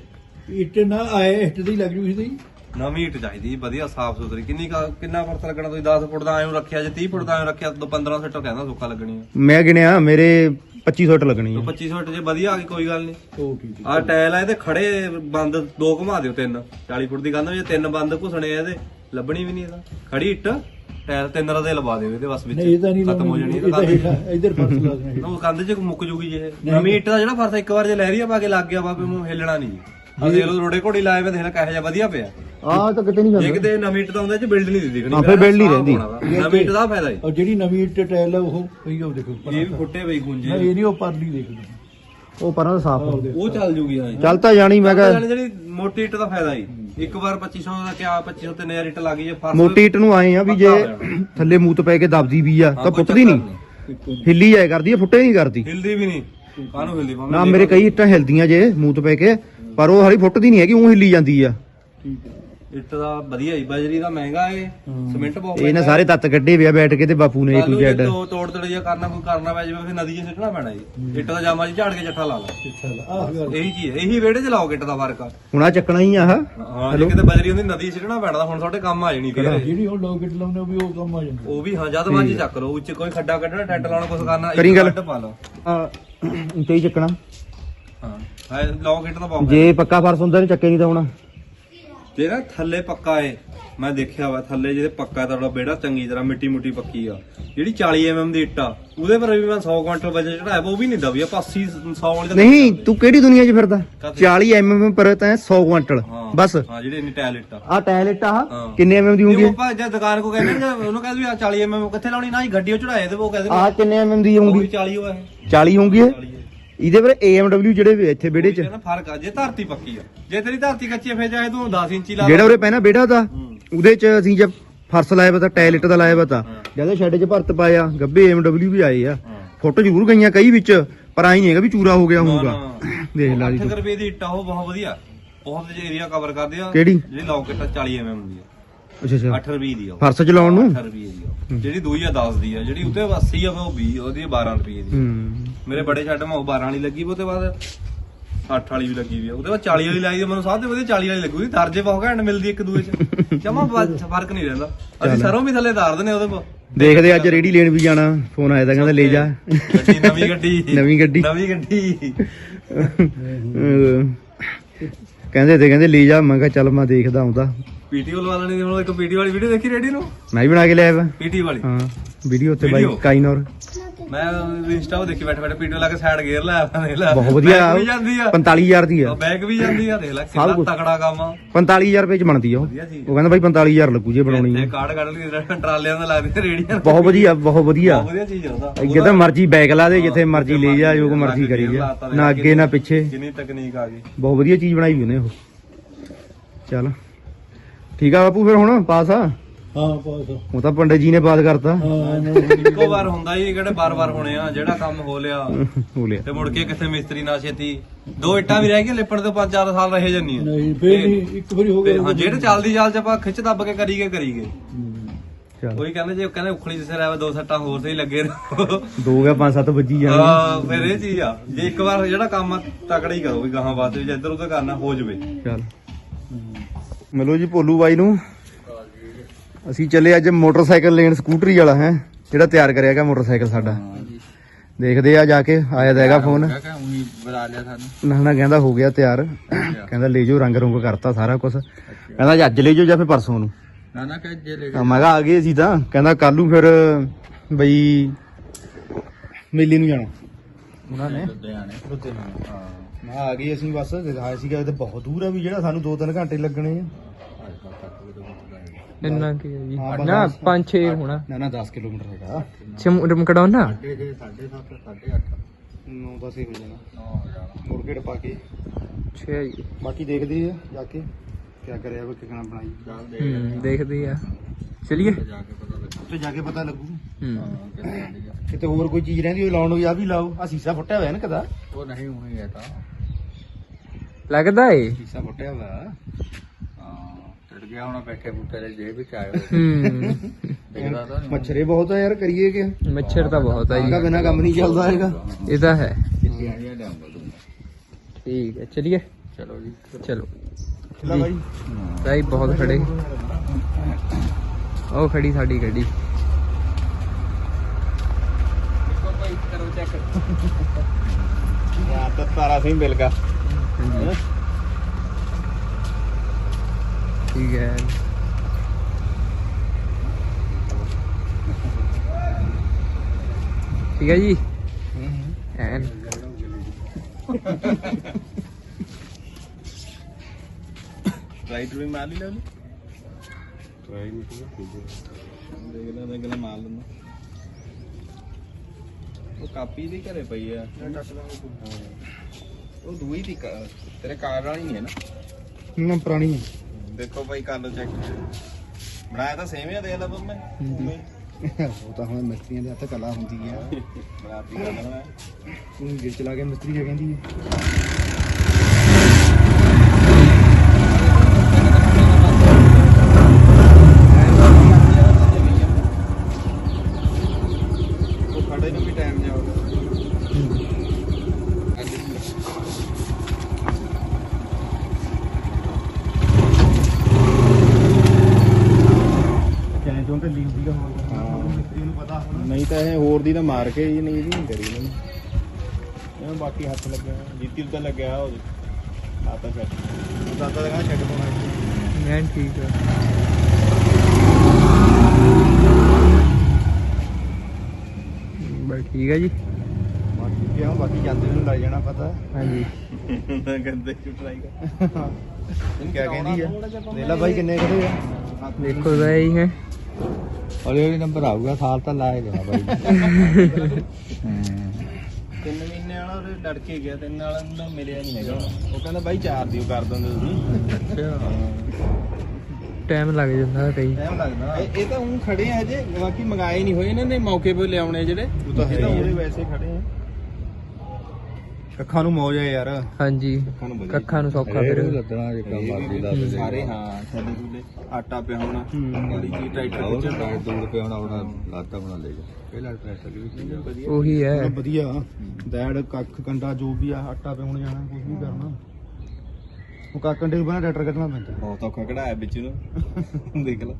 Speaker 4: ਇੱਟ ਨਾ ਆਏ ਇੱਟ ਦੀ ਲੱਗ ਜੂ ਸੀ
Speaker 2: ਨਵੀਂ ਇੱਟ ਚਾਹੀਦੀ ਜੀ, ਵਧੀਆ ਸਾਫ਼ ਸੁਥਰੀ। ਕਿੰਨੀ ਕੁ- ਕਿੰਨਾ ਫ਼ਰਕ ਲੱਗਣਾ ਤੁਸੀਂ? 10 ਫੁੱਟ ਦਾ ਐਂ ਰੱਖਿਆ ਜੇ 30 ਫੁੱਟ ਦਾ ਐਂ ਰੱਖਿਆ ਤਾਂ 15 ਸੈਟ ਕਹਿੰਦਾ ਸੁੱਕਾ ਲੱਗਣੀ ਆ।
Speaker 3: ਮੈਂ ਗਿਣਿਆ ਮੇਰੇ 2500 ਇੱਟ ਲੱਗਣੀ ਆ।
Speaker 2: 25 ਸੈਟ ਜੇ ਵਧੀਆ ਆ ਗਈ ਕੋਈ ਗੱਲ ਨਹੀਂ।
Speaker 4: ਉਹ ਠੀਕ
Speaker 2: ਆਹ ਟਾਇਲ ਆ ਇਹਦੇ ਖੜੇ ਬੰਦ ਦੋ ਘੁਮਾ ਦਿਓ ਤਿੰਨ। 40 ਫੁੱਟ ਦੀ ਕੰਧ ਜੇ ਤਿੰਨ ਬੰਦ ਘੁਸਣੇ ਆ ਇਹਦੇ ਲੱਭਣੀ ਵੀ ਨਹੀਂ ਇਹਦਾ। ਖੜੀ ਇੱਟ ਟਾਇਲ ਤਿੰਨ ਰਦੇ ਲਵਾ ਦਿਓ ਇਹਦੇ ਬਸ ਵਿੱਚ।
Speaker 4: ਨਹੀਂ ਇਹ ਤਾਂ ਨਹੀਂ
Speaker 2: ਖਤਮ ਹੋ ਜਾਣੀ
Speaker 4: ਇਹ ਤਾਂ
Speaker 2: ਇਹਦਾ
Speaker 4: ਹੇਠਾਂ ਇੱਧਰ ਫਰਸ਼ ਲਾ ਦੇਣਾ।
Speaker 2: ਉਹ ਕੰਧ 'ਚ ਮੁੱਕ ਜੂਗੀ ਜੇ। ਨਵੀਂ ਇੱਟ ਦਾ ਜਿਹੜਾ ਫਰਸ ਇੱਕ ਵਾਰ ਜੇ ਲਹਿਰੀਆ ਪਾ ਕੇ ਲੱਗ ਗਿਆ ਬਾਬੇ ਨੂੰ ਹਿੱਲਣਾ ਨਹੀਂ। ਆ ਦੇਖ ਲਓ ਰੋੜੇ ਘੋੜੀ ਲਾਏ ਵੇ ਦੇਖ ਲੈ ਕਿਹੋ ਜਿਹਾ ਵਧੀਆ ਪਿਆ।
Speaker 3: ਆ ਤਾਂ ਕਿਤੇ ਨਹੀਂ
Speaker 2: ਜੇ
Speaker 3: ਜਾਂਦਾ
Speaker 2: ਕਿਤੇ ਨਵੀਂ ਇੱਟ ਹੁੰਦਾ ਇਹ ਚ ਬਿਲਡ ਨਹੀਂ ਦਿਖਣੀ
Speaker 3: ਹਾਂ, ਫਿਰ build ਨਹੀਂ ਰਹਿੰਦੀ।
Speaker 2: ਨਵੀਂ ਇੱਟ ਦਾ ਫਾਇਦਾ ਹੈ।
Speaker 4: ਔਰ ਜਿਹੜੀ ਨਵੀਂ ਇੱਟ ਟਾਇਲ ਆ ਉਹ ਪਈ ਆ ਉਹ ਦੇਖੋ
Speaker 2: ਇਹ ਵੀ ਫੁੱਟੇ ਬਈ
Speaker 4: ਨਾ
Speaker 2: ਗੁੰਜੇ
Speaker 4: ਇਹ ਨਹੀਂ ਉਹ ਪਰਲੀ ਦੇਖਦੇ
Speaker 3: ਉਹ ਪਰਾਂ ਦਾ ਸਾਫ਼
Speaker 2: ਉਹ ਚੱਲ ਜੂਗੀ ਹਾਂ।
Speaker 3: ਚੱਲ ਤਾਂ ਜਾਣੀ ਮੈਂ ਕਿਹਾ
Speaker 2: ਜਾਣੀ ਜਿਹੜੀ ਮੋਟੀ ਇੱਟ ਦਾ ਫਾਇਦਾ ਹੀ। ਇੱਕ ਵਾਰ 2500 ਦਾ ਕਿਆ 2500 ਤੇ 3000 ਇੱਟ ਲੱਗ ਜੇ ਫਰਸ
Speaker 3: ਮੋਟੀ ਇੱਟ ਨੂੰ ਆਏ ਆ ਵੀ ਜੇ ਥੱਲੇ ਮੂਤ ਪੈ ਕੇ ਦਬਦੀ ਵੀ ਆ ਤਾਂ ਪੁੱਟਦੀ ਨਹੀਂ। ਹਿੱਲੀ ਜਾਏ ਕਰਦੀ ਆ ਫੁੱਟੇ ਨਹੀਂ ਕਰਦੀ।
Speaker 2: ਹਿਲਦੀ ਵੀ ਨਹੀਂ। ਕਾਹਨੂੰ ਹਿਲਦੀ?
Speaker 3: ਨਾ ਮੇਰੇ ਕਈ ਇੱਟਾਂ ਹਿਲਦੀਆਂ ਜੇ ਮੂਤ ਪੈ ਕੇ। ਪਰ ਉਹ ਹਰੀ ਫੁੱਟਦੀ ਨਹੀਂ ਹੈਗੀ ਉਹ ਹਿੱਲੀ ਜਾਂਦੀ ਆ।
Speaker 4: ਠੀਕ ਹੈ।
Speaker 2: ਇੱਟ ਦਾ ਵਧੀਆ ਹੀ ਬਜਰੀ ਦਾ ਮਹਿੰਗਾ ਏ ਸਿਮੈਂਟ ਬਹੁਤ
Speaker 3: ਇਹ ਨਾ ਸਾਰੇ ਤੱਤ ਕੱਢੇ ਵਿਆ ਬੈਠ ਕੇ ਤੇ ਬਾਪੂ ਨੇ ਟੂ ਜ਼ੈਡ।
Speaker 2: ਤੋੜ ਤੜੀਆ ਕਰਨਾ ਕੋਈ ਕਰਨਾ ਪੈ ਜਾਵੇ ਫਿਰ ਨਦੀ 'ਚ ਸਿੱਟਣਾ ਪੈਣਾ ਜੀ ਇੱਟ ਦਾ ਜਾਮਾ ਜੀ ਝਾੜ ਕੇ ਚੱਠਾ ਲਾ ਲਾ। ਇਹੀ ਚੀਜ਼ ਹੈ ਇਹੀ ਵਿਹੜੇ 'ਚ ਲਾਓ ਇੱਟ ਦਾ ਫ਼ਰਕ ਆ
Speaker 3: ਹੁਣ ਆ ਚੱਕਣਾ ਹੀ ਆ।
Speaker 2: ਹਾਂ ਜੇ ਕਿਤੇ ਬਜਰੀ ਹੁੰਦੀ ਨਦੀ ਸਿੱਟਣਾ ਪੈਣਾ ਹੁਣ ਤੁਹਾਡੇ ਕੰਮ ਆ ਜਾਣੀ ਫਿਰ।
Speaker 4: ਜਿਹੜੀ ਹੁਣ ਲੋਕ ਇੱਟ ਲਾਉਂਦੇ ਉਹ ਵੀ ਉਹ ਕੰਮ ਆ ਜਾਂਦਾ।
Speaker 2: ਉਹ ਵੀ ਹਾਂ ਜਦ ਮਰਜ਼ੀ ਚੱਕ ਲਓ ਉੱਚ ਕੋਈ ਖੱਡਾ ਕੱਢਣਾ ਟੈਂਟ ਲਾਉਣਾ ਕੁਛ ਕਰਨਾ ਇੱਕ
Speaker 3: ਕਰੀ ਗੱਲ।
Speaker 2: ਕੱਢ ਪਾ ਲਓ।
Speaker 3: ਆ ਉੱਤੇ ਹੀ ਚੱਕਣਾ।
Speaker 2: ਹਾਂ। ਇੱਟ ਪਾਉਂਦਾ
Speaker 3: ਜੇ ਪੱਕਾ ਫਰਸ ਹੁੰਦਾ ਨਹੀਂ ਚੱਕੇ ਨਹੀਂ ਤਾਂ ਹੁਣ।
Speaker 2: ਨਾ ਥੱਲੇ ਪੱਕਾ ਏ। ਮੈਂ ਦੇਖਿਆ ਵਾ ਥੱਲੇ ਜਿਹਦੇ ਪੱਕਾ ਤੁਹਾਡਾ ਬੇੜਾ ਚੰਗੀ ਤਰ੍ਹਾਂ ਮਿੱਟੀ ਮੁੱਟੀ ਪੱਕੀ ਆ। ਜਿਹੜੀ 40 ਐਮਐਮ ਦੀ ਇੱਟ ਆ ਉਹਦੇ ਪਰ ਵੀ ਮੈਂ 100 ਕੁਇੰਟਲ ਵਜਨ ਚੜਾਇਆ ਉਹ ਵੀ ਨਹੀਂ ਦਬੀ ਆ 80 100 ਵਾਲੀ ਤਾਂ
Speaker 3: ਨਹੀਂ ਤੂੰ ਕਿਹੜੀ ਦੁਨੀਆ 'ਚ ਫਿਰਦਾ? 40 ਐਮਐਮ ਪਰ ਤਾਂ 100 ਕੁਇੰਟਲ। ਬਸ।
Speaker 2: ਹਾਂ ਜਿਹੜੀ ਇੰਨੀ ਇੱਟ ਆ।
Speaker 3: ਆ ਟਾਇਲਟ ਆ
Speaker 2: ਹਾਂ।
Speaker 3: ਕਿੰਨੇ ਐਮਐਮ ਦੀ
Speaker 2: ਨਹੀਂ
Speaker 3: ਹੋਊਗੀ?
Speaker 2: ਉਹ ਆਪਾਂ ਜਦ ਦੁਕਾਨ ਕੋ ਕਹਿੰਦੇ ਨੇ ਉਹਨੂੰ ਕਹਿੰਦੇ ਵੀ ਆ 40 ਐਮਐਮ ਕਿੱਥੇ ਲਾਉਣੀ? ਨਾ ਹੀ ਗੱਡੀ ਉਹ ਚੜਾਏ ਤੇ ਉਹ ਕਹਿੰਦੇ
Speaker 3: ਆ ਕਿੰਨੇ ਐਮਐਮ ਦੀ
Speaker 2: ਉਹ
Speaker 3: ਹੋਊਗੀ?
Speaker 2: ਵੀ 40 ਹੋਇਆ ਇਹ।
Speaker 3: 40 ਹੋਊਗੀ ਇਹ?
Speaker 2: 40 ਹੈ।
Speaker 3: ਇਹਦੇ ਪਰ AMW ਜਿਹੜੇ ਵੀ ਇੱਥੇ ਵਿਹੜੇ 'ਚ।
Speaker 2: ਫ਼ਰਕ ਆ ਜੇ ਧਰਤੀ ਪੱਕੀ ਆ। ਜੇ ਤੇਰੀ ਧਰਤੀ ਕੱਚੀ ਆ ਫੇਰ ਚਾਹੇ ਤੂੰ 10 ਇੰਚੀ ਲਾ
Speaker 3: ਜਿਹੜਾ ਉਰੇ ਪੈਣਾ ਵਿਹੜਾ ਦਾ। ਉਹਦੇ 'ਚ ਅਸੀਂ ਜਦ ਫਰਸ਼ ਲਾਇਆ ਪਤਾ ਟਾਇਲਟ ਦਾ ਲਾਇਆ ਪਤਾ ਜਦ ਸ਼ੈੱਡ 'ਚ ਭਰਤ ਪਾਇਆ ਗੱਬੇ AMW ਵੀ ਆਏ ਆ। ਫੋਟੋ ਜ਼ਰੂਰ ਗਈਆਂ ਕਈ ਵਿੱਚ ਪਰ ਆਈ ਨਹੀਂ ਹੈਗਾ ਵੀ ਚੂਰਾ ਹੋ ਗਿਆ ਹੋਊਗਾ। ਦੇਖ ਲਾ ਜੀ
Speaker 2: 8 ਰੁਪਏ ਦੀ ਇੱਟ ਉਹ ਬਹੁਤ ਵਧੀਆ। ਬਹੁਤ ਏਰੀਆ ਕਵਰ ਕਰਦੇ ਆ।
Speaker 3: ਕਿਹੜੀ?
Speaker 2: ਜਿਹੜੀ ਲੌਕਟ 40 ਐਮਐਮ ਦੀ ਆ।
Speaker 3: ਅੱਛਾ ਅੱਛਾ।
Speaker 2: 8 ਰੁਪਏ ਦੀ ਆ ਉਹ।
Speaker 3: ਫਰਸ਼ ਚ ਲਾਉਣ ਨੂੰ?
Speaker 2: 8 ਰੁਪਏ ਦੀ ਆ। ਜਿਹੜੀ ਦੂਈ ਆ 10 ਦੀ ਆ ਜਿਹੜੀ ਉੱਤੇ 80 ਆ ਉਹ 20 ਉਹਦੀ 12 ਰੁਪਏ ਦੀ
Speaker 3: ਹੂੰ।
Speaker 2: ਮੇਰੇ ਬੜੇ ਛੱਡ ਮੈਂ ਉਹ 12 ਵਾਲੀ ਲੱਗੀ ਉਹਦੇ ਬਾਅਦ 60 ਵਾਲੀ ਵੀ ਲੱਗੀ ਵੀ ਆ। ਉਹਦੇ ਬਾਅਦ 40 ਵਾਲੀ ਲਾਈ ਮੈਨੂੰ ਸਭ ਤੋਂ ਵਧੀਆ 40 ਵਾਲੀ ਲੱਗੂਗੀ। ਦਰਜੇ ਬਹੁਤ ਘੈਂਟ ਮਿਲਦੀ ਇੱਕ ਦੂਏ ਚ। ਜਮਾ ਫ਼ਰਕ ਨਹੀਂ ਰਹਿੰਦਾ। ਅਸੀਂ ਸਰੋਂ ਵੀ ਥੱਲੇ ਤਾਰ ਦਿੰਦੇ ਉਹਦੇ ਪਾ
Speaker 3: ਦੇਖਦੇ ਅੱਜ ਰੇੜੀ ਲੈਣ ਵੀ ਜਾਣਾ। ਫੋਨ ਆਇਆ ਤਾਂ ਕਹਿੰਦਾ ਲੈ ਜਾ।
Speaker 2: ਨਵੀਂ ਗੱਡੀ।
Speaker 3: ਨਵੀਂ ਗੱਡੀ।
Speaker 2: ਨਵੀਂ ਗੱਡੀ।
Speaker 3: ਕਹਿੰਦੇ ਤੇ ਕਹਿੰਦੇ ਲੈ ਜਾ। ਮੈਂ ਕਿਹਾ ਚੱਲ ਮੈਂ ਦੇਖਦਾ ਆਉਂਦਾ।
Speaker 2: ਪੀਟੀ ਵਾਲਾ ਵਾਲਾ ਨਹੀਂ ਇੱਕ ਪੀਟੀ ਵਾਲੀ ਵੀਡੀਓ ਦੇਖੀ ਰੈਡੀ ਨੂੰ?
Speaker 3: ਮੈਂ ਵੀ ਬਣਾ ਕੇ ਲਿਆ ਵਾ
Speaker 2: ਪੀਟੀ ਵਾਲੀ?
Speaker 3: ਹਾਂ ਵੀਡੀਓ ਤੇ ਬਾਈ
Speaker 2: Video?
Speaker 3: ਕਾਈਨੋਰ।
Speaker 2: ਮੈਂ ਇੰਸਟਾ ਉਹ ਦੇਖੀ ਬੈਠੇ ਬੈਠੇ ਪੀਟੀ ਲਾ ਕੇ ਸਾਈਡ ਗੇਅਰ ਲੈ ਆਇਆ ਦੇਖ ਲੈ।
Speaker 3: ਬਹੁਤ ਵਧੀਆ।
Speaker 2: Back ਵੀ ਜਾਂਦੀ ਆ।
Speaker 3: 45000 ਦੀ ਆ।
Speaker 2: ਬੈਗ ਵੀ ਜਾਂਦੀ ਆ ਦੇਖ ਲੈ ਕਿੰਨਾ
Speaker 3: ਕੁਛ।
Speaker 2: ਤਕੜਾ ਕੰਮ ਆ।
Speaker 3: 45000 ਰੁਪਏ ਚ ਬਣਦੀ ਆ ਉਹ।
Speaker 2: ਵਧੀਆ ਚੀਜ਼
Speaker 3: ਉਹ ਕਹਿੰਦਾ ਬਾਈ 45000 ਲੱਗੂ ਜੇ ਬਣਾਉਣੀ ਆ।
Speaker 2: ਕਾਰਡ ਕੱਢ ਲਈ ਟਰਾਲਿਆਂ ਦਾ ਲੱਗਦੀ ਰੇੜੀਆਂ
Speaker 3: ਬਹੁਤ ਵਧੀਆ ਬਹੁਤ ਵਧੀਆ।
Speaker 2: ਬਹੁਤ ਵਧੀਆ ਚੀਜ਼ ਆ ਉਹਦਾ।
Speaker 3: ਅੱਗੇ ਤਾਂ ਮਰਜ਼ੀ ਬੈਗ ਲਾ ਦੇ ਜਿੱਥੇ ਮਰਜ਼ੀ ਲੈ ਜਾ ਜੋ ਮਰਜ਼ੀ ਕਰੀ ਜਾ। ਨਾ ਅੱਗੇ ਨਾ ਪਿੱਛੇ।
Speaker 2: ਕਿੰਨੀ ਤਕਨੀਕ ਆ ਗਈ।
Speaker 3: ਬਹੁਤ ਵਧੀਆ ਚੀਜ਼ ਬਣਾਈ ਉਹਨੇ ਉਹ। ਚੱਲ। ਠੀਕ ਆ ਬਾਪੂ ਫਿਰ ਹੁਣ? ਪਾਸ ਆ?
Speaker 4: ਹਾਂ ਪਾਸ
Speaker 3: ਉਹ ਤਾਂ ਪੰਡਤ ਜੀ ਨੇ ਪਾਸ ਕਰਤਾ।
Speaker 4: ਹਾਂ
Speaker 2: ਇੱਕੋ ਵਾਰ ਹੁੰਦਾ ਹੀ ਕਿਹੜੇ ਬਾਰ-ਬਾਰ ਹੋਣੇ ਆ ਜਿਹੜਾ ਕੰਮ ਹੋ ਲਿਆ।
Speaker 3: ਹੋ ਲਿਆ।
Speaker 2: ਤੇ ਮੁੜ ਕੇ ਕਿੱਥੇ ਮਿਸਤਰੀ ਨਾ ਛੇਤੀ। ਦੋ ਇੱਟਾਂ ਵੀ ਰਹਿ ਗਈਆਂ ਲਿਪਣ ਤੋਂ ਪੰਜ ਚਾਰ ਸਾਲ ਰਹੇ ਜੰਨੀ
Speaker 4: ਨਹੀਂ ਫੇਰ ਨਹੀਂ ਇੱਕ ਵਾਰੀ ਹੋ ਗਿਆ
Speaker 2: ਹਾਂ ਜਿਹੜੇ ਚੱਲਦੀ ਚਾਲ ਚ ਆਪਾਂ ਖਿੱਚ ਦੱਬ ਕੇ ਕਰੀਗੇ ਕਰੀਗੇ
Speaker 3: ਚੱਲ।
Speaker 2: ਕੋਈ ਕਹਿੰਦੇ ਜੇ ਕਹਿੰਦੇ ਉਖਲੀ ਜਿਸੇ ਰਹਿ ਦੋ ਸੱਟਾਂ ਹੋਰ ਸਹੀ ਲੱਗੇ ਰਹੋ।
Speaker 3: ਦੋ ਗਿਆ ਪੰਜ ਸੱਤ ਵੱਜੀ ਜਾਣ।
Speaker 2: ਹਾਂ ਫਿਰ ਇਹ ਚੀਜ਼ ਆ। ਜੇ ਇੱਕ ਵਾਰ ਜਿਹੜਾ ਕੰਮ ਤਕੜਾ ਹੀ ਕਰੋ ਵੀ ਗਾਹਾਂ ਵਾਸਤੇ ਵੀ ਜੇ ਇੱਧਰ ਉੱਧਰ ਕਰਨਾ ਹੋ ਜਵੇ।
Speaker 3: ਚੱਲ। ਮਿਲੋ ਜੀ ਭੋਲੂ ਬਾਈ ਨੂੰ। ਅਸੀਂ ਚੱਲੇ ਅੱਜ ਮੋਟਰਸਾਈਕਲ ਲੈਣ ਸਕੂਟਰੀ ਵਾਲਾ ਹੈ ਜਿਹੜਾ ਤਿਆਰ ਕਰਿਆ ਗਿਆ ਮੋਟਰਸਾਈਕਲ ਸਾਡਾ। ਦੇਖਦੇ ਆ ਜਾ ਕੇ ਆਇਆ ਹੈਗਾ ਫੋਨ।
Speaker 1: ਉਹੀ ਬੁਲਾ ਲਿਆ ਸਾਨੂੰ।
Speaker 3: ਨਾ ਨਾ ਕਹਿੰਦਾ ਹੋ ਗਿਆ ਤਿਆਰ। ਕਹਿੰਦਾ ਲੈ ਜਾਓ ਰੰਗ ਰੁੰਗ ਕਰਤਾ ਸਾਰਾ ਕੁਝ ਕਹਿੰਦਾ ਜੀ ਅੱਜ ਲੈ ਜਾਓ ਜਾਂ ਫਿਰ ਪਰਸੋਂ ਨੂੰ।
Speaker 1: ਨਾ ਨਾ ਕਹਿ ਜੇ ਲੈ
Speaker 3: ਹਾਂ, ਮੈਂ ਕਿਹਾ ਆ ਗਏ ਅਸੀਂ ਤਾਂ। ਕਹਿੰਦਾ ਕੱਲ ਨੂੰ ਫਿਰ ਬਈ ਮੇਲੇ ਨੂੰ ਜਾਣਾ। ਉਹਨਾਂ ਨੇ
Speaker 1: ਲੁਧਿਆਣੇ।
Speaker 3: ਲੁਧਿਆਣੇ। ਹਾਂ। ਮੈਂ ਆ ਗਏ ਅਸੀਂ ਬਸ ਦਿਖਾਇਆ ਸੀਗਾ ਤੇ ਬਹੁਤ ਦੂਰ ਆ ਵੀ ਜਿਹੜਾ ਸਾਨੂੰ 2-3 ਘੰਟੇ ਲੱਗਣੇ ਆ।
Speaker 1: ਇੰਨਾ ਕੀ ਹੈ ਜੀ?
Speaker 3: ਹਾਂ, ਬਸ
Speaker 1: ਨਾ
Speaker 3: ਬਸ।
Speaker 1: 5 6 ਹੋਣਾ।
Speaker 3: ਨਾ ਨਾ 10 ਕਿਲੋਮੀਟਰ ਹੈਗਾ।
Speaker 1: ਚਮ ਕਢਾਉਣਾ
Speaker 3: 9 10 ਹੀ ਹੋ ਜਾਣਾ। ਮੁੜ ਕੇ ਪਾ ਕੇ।
Speaker 1: ਅੱਛਾ ਜੀ।
Speaker 3: ਬਾਕੀ ਦੇਖਦੇ ਆ ਜਾ ਕੇ ਕੀ ਕਰਿਆ ਵਾ ਕਿਕਣਾ ਬਣਾਈ।
Speaker 1: ਦੇਖਦੇ ਆ। ਚਲਿਏ?
Speaker 3: ਉੱਥੇ ਜਾ ਕੇ ਪਤਾ ਲੱਗੂ।
Speaker 1: ਹੂੰ।
Speaker 3: ਕਿਤੇ ਹੋਰ ਕੋਈ ਚੀਜ਼ ਰਹਿੰਦੀ ਹੋਈ ਲਾਉਣ ਨੂੰ ਆ ਵੀ ਲਾਓ। ਆ ਸੀਸਾ ਫੁੱਟਿਆ ਹੋਇਆ ਨਾ ਕਦਾ
Speaker 1: ਉਹ ਨਹੀਂ ਹੋਈ ਹੈ ਤਾਂ। ਲੱਗਦਾ ਏ?
Speaker 3: ਸੀਸਾ ਫੁੱਟਿਆ ਹੋਇਆ।
Speaker 1: ਟੁੱਟ ਗਿਆ ਹੁਣ ਬੈਠੇ ਬੁੱਟੇ ਦੇ ਜੇਬ ਵਿੱਚ ਆਏ ਹੂੰ। ਦੇਖਦਾ ਤਾਂ
Speaker 3: ਮੱਛਰੇ ਬਹੁਤ ਆ ਯਾਰ ਕਰੀਏ ਕਿ?
Speaker 1: ਮੱਛਰ ਤਾਂ ਬਹੁਤ ਆ
Speaker 3: ਇਹਦਾ
Speaker 1: ਜੀ
Speaker 3: ਬਿਨਾ ਕੰਮ ਨਹੀਂ ਚੱਲਦਾ ਹੈਗਾ।
Speaker 1: ਇਹ ਤਾਂ ਹੈ। ਠੀਕ ਹੈ ਚਲਿਏ। ਚਲੋ ਜੀ। ਚਲੋ।
Speaker 3: ਲੈ ਬਾਈ।
Speaker 1: ਭਾਈ ਬਹੁਤ ਖੜੇ। ਉਹ ਖੜੀ ਸਾਡੀ ਗੱਡੀ।
Speaker 3: ਤਾਂ ਤਾਰਾ ਸਿੰਘ ਮਿਲ
Speaker 1: ਠੀਕ ਹੈ। ਠੀਕ ਹੈ ਜੀ? ਐਨ।
Speaker 2: ਰਾਈਟ ਵੀ ਮਾਰ ਲਈ ਲੈ ਦੇਖ ਲੈ ਦੇਖ ਲੈ ਮਾਰ ਲੈਂਦਾ ਉਹ ਕਾਪੀ ਦੀ ਘਰੇ ਪਈ ਆ। ਉਹ। ਦੂਈ ਦੀ ਕ- ਤੇਰੇ ਕਾਰ ਵਾਲੀ ਨਹੀਂ ਹੈ ਨਾ?
Speaker 3: ਨਾ ਪੁਰਾਣੀ
Speaker 2: ਦੇਖੋ ਭਾਈ ਕਰ ਲਓ ਚੈੱਕ ਬਣਾਇਆ ਤਾਂ ਸੇਮ ਹੀ ਆ ਦੇਖ ਲੈ ਬੰਮੇ
Speaker 3: ਉਹ ਤਾਂ ਹੁਣ ਮਿਸਤਰੀਆਂ ਦੇ ਹੱਥ ਕਲਾ ਹੁੰਦੀ ਆ।
Speaker 2: ਬਣਾਤੀ ਕਰ ਲੈਣਾ
Speaker 3: ਤੂੰ ਗਿਰ ਚਲਾ ਕੇ ਮਿਸਤਰੀ ਆ ਕਹਿੰਦੀ ਹੈ
Speaker 4: ਦੀ ਤਾਂ ਮਾਰ ਕੇ ਹੀ ਨਹੀਂ ਇਹਦੀ ਨਹੀਂ। ਕਰੀ ਇਹਨੇ ਇਹ ਬਾਕੀ ਹੱਥ ਲੱਗਿਆ ਜੀਤੀ ਤਾਂ ਲੱਗਿਆ ਉਹਦੇ ਆਤਾ ਛੱਡ
Speaker 3: ਦਾਦਾ ਦਾ ਕਹਿੰਦਾ ਛੱਡ ਪਾਉਣਾ
Speaker 1: ਐਨ ਠੀਕ ਹੈ ਬਸ ਠੀਕ ਹੈ ਜੀ।
Speaker 3: ਬਾਕੀ ਕਿਉਂ ਬਾਕੀ ਜਾਂਦੇ ਨੂੰ ਲੱਗ ਜਾਣਾ ਪਤਾ।
Speaker 1: ਹਾਂਜੀ।
Speaker 2: ਮੈਂ ਕਹਿੰਦੇ ਕਿ ਟਰਾਈ ਕਰ।
Speaker 3: ਕੀ ਕਹਿੰਦੀ ਆ? ਲੈ ਲੈ ਬਾਈ ਕਿੰਨੇ ਕਦੇ ਆ।
Speaker 1: ਦੇਖੋ ਇਹ ਹੈ।
Speaker 3: ਹੌਲੀ ਹੌਲੀ ਨੰਬਰ ਆਊਗਾ ਸਾਲ ਤਾਂ ਲਾਏਗਾ ਬਾਈ।
Speaker 2: ਤਿੰਨ ਮਹੀਨੇ ਵਾਲਾ ਉਹ ਲੜ ਕੇ ਗਿਆ ਤਿੰਨ ਵਾਲਾ ਨੂੰ ਮਿਲਿਆ ਨਹੀਂ ਹੈਗਾ। ਉਹ ਕਹਿੰਦਾ ਬਾਈ ਚਾਰ ਦਿਓ ਕਰ ਦਿੰਦੇ ਤੁਸੀਂ।
Speaker 1: ਟਾਈਮ ਲੱਗ ਜਾਂਦਾ ਕਈ।
Speaker 2: ਟਾਈਮ ਲੱਗਦਾ।
Speaker 4: ਇਹ ਇਹ ਤਾਂ ਉਹ ਖੜੇ ਆ ਹਜੇ ਬਾਕੀ ਮੰਗਾਏ ਨਹੀਂ ਹੋਏ ਇਹਨਾਂ ਨੇ ਮੌਕੇ 'ਤੇ ਲਿਆਉਣੇ ਜਿਹੜੇ।
Speaker 3: ਉਹ ਤਾਂ ਹੈ
Speaker 4: ਇਹ ਤਾਂ। ਉਹਦੇ ਵੈਸੇ ਖੜੇ ਆ।
Speaker 3: ਕੱਖਾਂ ਨੂੰ ਮੌਜ ਹੈ ਯਾਰ।
Speaker 5: ਹਾਂਜੀ।
Speaker 4: ਕੱਖਾਂ ਨੂੰ
Speaker 5: ਸੌਖਾ
Speaker 1: ਇਹ
Speaker 5: ਫਿਰ
Speaker 1: ਵੀ ਲੱਦਣਾ ਜਿੱਕਾ ਮਰਜ਼ੀ ਲਾ ਦੇ
Speaker 4: ਸਾਰੇ ਹਾਂ ਥੱਲੇ ਥੁੱਲੇ ਆਟਾ ਪਿਆ ਹੋਣਾ ਬੜੀ ਚੀਜ਼ ਟਰੈਕਟਰ ਵਿੱਚ
Speaker 1: ਦੂਰ ਪਿਆ ਹੋਣਾ ਆਪਣਾ ਲਾਤਾ ਬਣਾ ਲੈ ਜਾ। ਪਹਿਲਾਂ ਟਰੈਕਟਰ ਵੀ ਸੀ
Speaker 4: ਵਧੀਆ।
Speaker 5: ਉਹੀ ਹੈ।
Speaker 3: ਵਧੀਆ। ਦੈੜ ਕੱਖ ਕੰਡਾ ਜੋ ਵੀ ਆ ਆਟਾ ਪਿਉਣ ਜਾਣਾ ਕੁਝ ਵੀ ਕਰਨਾ। ਉਹ ਕੱਖ ਕੰਡੇ ਨੂੰ ਬਣਾ ਟਰੈਕਟਰ ਕੱਢਣਾ ਪੈਂਦਾ।
Speaker 4: ਬਹੁਤ ਔਖਾ ਕਢਾਇਆ ਵਿੱਚ ਨੂੰ। ਦੇਖ ਲਾ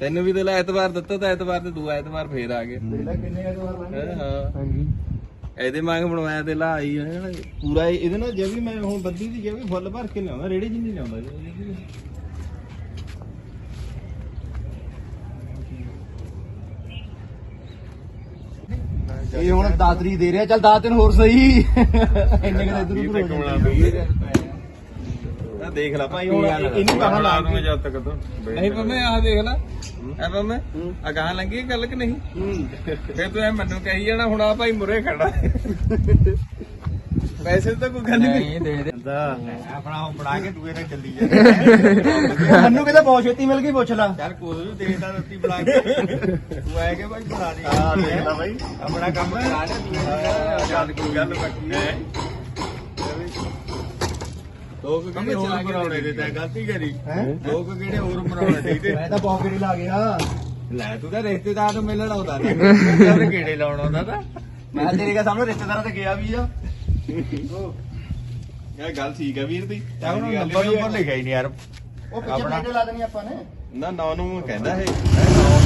Speaker 4: ਤੈਨੂੰ ਵੀ ਤੇ ਲੈ ਐਤਵਾਰ ਦਿੱਤਾ ਤਾਂ ਐਤਵਾਰ ਤੇ ਦੂਆ ਐਤਵਾਰ ਫੇਰ ਆ ਗਿਆ।
Speaker 3: ਕਿੰਨੇ
Speaker 4: ਹੈਂ, ਹਾਂ।
Speaker 5: ਹਾਂਜੀ।
Speaker 4: ਇਹਦੇ ਮੰਗ ਬਣਵਾਇਆ ਤੇ ਲਾ ਆਈ ਹੈ ਨਾ। ਪੂਰਾ ਇਹ- ਇਹਦੇ ਨਾਲ ਜੇ ਵੀ ਮੈਂ ਹੁਣ ਬੱਦੀ ਦੀ ਜੇ ਵੀ ਫੁੱਲ ਭਰ ਕੇ ਲਿਆਉਂਦਾ ਰੇੜੇ ਜਿੰਨੀ ਲਿਆਉਂਦਾ ਜੀ।
Speaker 3: ਇਹ ਹੁਣ ਦਾਤਰੀ ਦੇ ਰਿਹਾ ਚੱਲ ਦਾਤ ਤੈਨੂੰ ਹੋਰ ਸਹੀ। ਇੰਨੇ ਕਿਤੇ ਇਧਰ ਉਧਰ ਹੋ ਜਾਣਾ
Speaker 4: ਆ। ਦੇਖ ਲੈ ਭਾਈ ਹੁਣ ਇਹਨੂੰ ਕਹਾਂ ਲਾ ਦੂੰਗਾ ਜਦ ਤੱਕ ਤੂੰ। ਨਹੀਂ ਪੰਮੇ ਆਹ ਦੇਖ ਲੈ। ਐ ਪੰਮੇ ਆ ਗਾਂ ਲੰਗੀ ਗੱਲ ਕਿ ਨਹੀਂ? ਫੇਰ ਤੂੰ ਐ ਮੈਨੂੰ ਕਹੀ ਜਾਣਾ ਹੁਣ ਆ ਭਾਈ ਮੁਰੇ ਖੜਾ। ਪੈਸੇ ਤਾਂ ਕੋਈ ਗੱਲ ਨਹੀਂ।
Speaker 5: ਦੇ ਦੇ।
Speaker 4: ਆਪਣਾ ਉਹ ਬਣਾ ਕੇ ਦੂਏ ਨਾਲ ਚੱਲੀ ਜਾ।
Speaker 3: ਮੈਨੂੰ ਕਹਿੰਦਾ ਬਹੁਤ ਛੇਤੀ ਮਿਲ ਗਈ ਪੁੱਛ ਲਾ।
Speaker 4: ਯਾਰ ਕੋਈ ਵੀ ਦੇਖਦਾ ਰੋਟੀ ਬਣਾ ਕੇ। ਤੂੰ ਆਏ ਕਿ ਭਾਈ ਬਣਾ ਦੇ। ਹਾਂ ਦੇਖ ਲੈ ਭਾਈ ਆਪਣਾ ਕੰਮ ਕਰਾ ਲੈ। ਤੂੰ ਗੱਲ ਕੋਈ ਗੱਲ ਬਾਕੀ। ਹੈ? ਲੋਕ ਕਿਹੜੇ ਹੋਰ ਬਣਾਉਣੇ ਦੇ ਤਾਂ ਗਲਤੀ ਕਰੀ। ਲੋਕ ਕਿਹੜੇ ਹੋਰ ਬਣਾਉਣੇ ਦੇ ਤੇ?
Speaker 3: ਮੈਂ ਤਾਂ ਪੌਕਟ ਹੀ ਲਾ ਗਿਆ।
Speaker 4: ਲੈ ਤੂੰ ਤਾਂ ਰਿਸ਼ਤੇਦਾਰ ਨੂੰ ਮਿਲਣ ਆਉਂਦਾ ਨਾ। ਉਹਦੇ ਕਿਹੜੇ ਲਾਉਣ ਆਉਂਦਾ ਤਾਂ।
Speaker 3: ਮੈਂ ਤੇਰੇ ਕਾ ਸਾਹਮਣੇ ਰਿਸ਼ਤੇਦਾਰਾਂ ਤੇ ਗਿਆ ਵੀ ਆ।
Speaker 4: ਇਹ ਗੱਲ ਠੀਕ ਹੈ ਵੀਰ ਦੀ।
Speaker 1: ਤਾਂ ਹੁਣ ਨੰਬਰ ਨੰਬਰ ਲਿਖਿਆ ਹੀ ਨਹੀਂ ਯਾਰ।
Speaker 3: ਉਹ ਪਿੱਛੇ
Speaker 4: ਆਪਣਾ-
Speaker 3: ਪਲੇਟ ਲਾ ਦੇਣੀ ਆਪਾਂ ਨੇ।
Speaker 4: ਨਾ ਨੌ ਨੂੰ ਕਹਿੰਦਾ ਇਹ।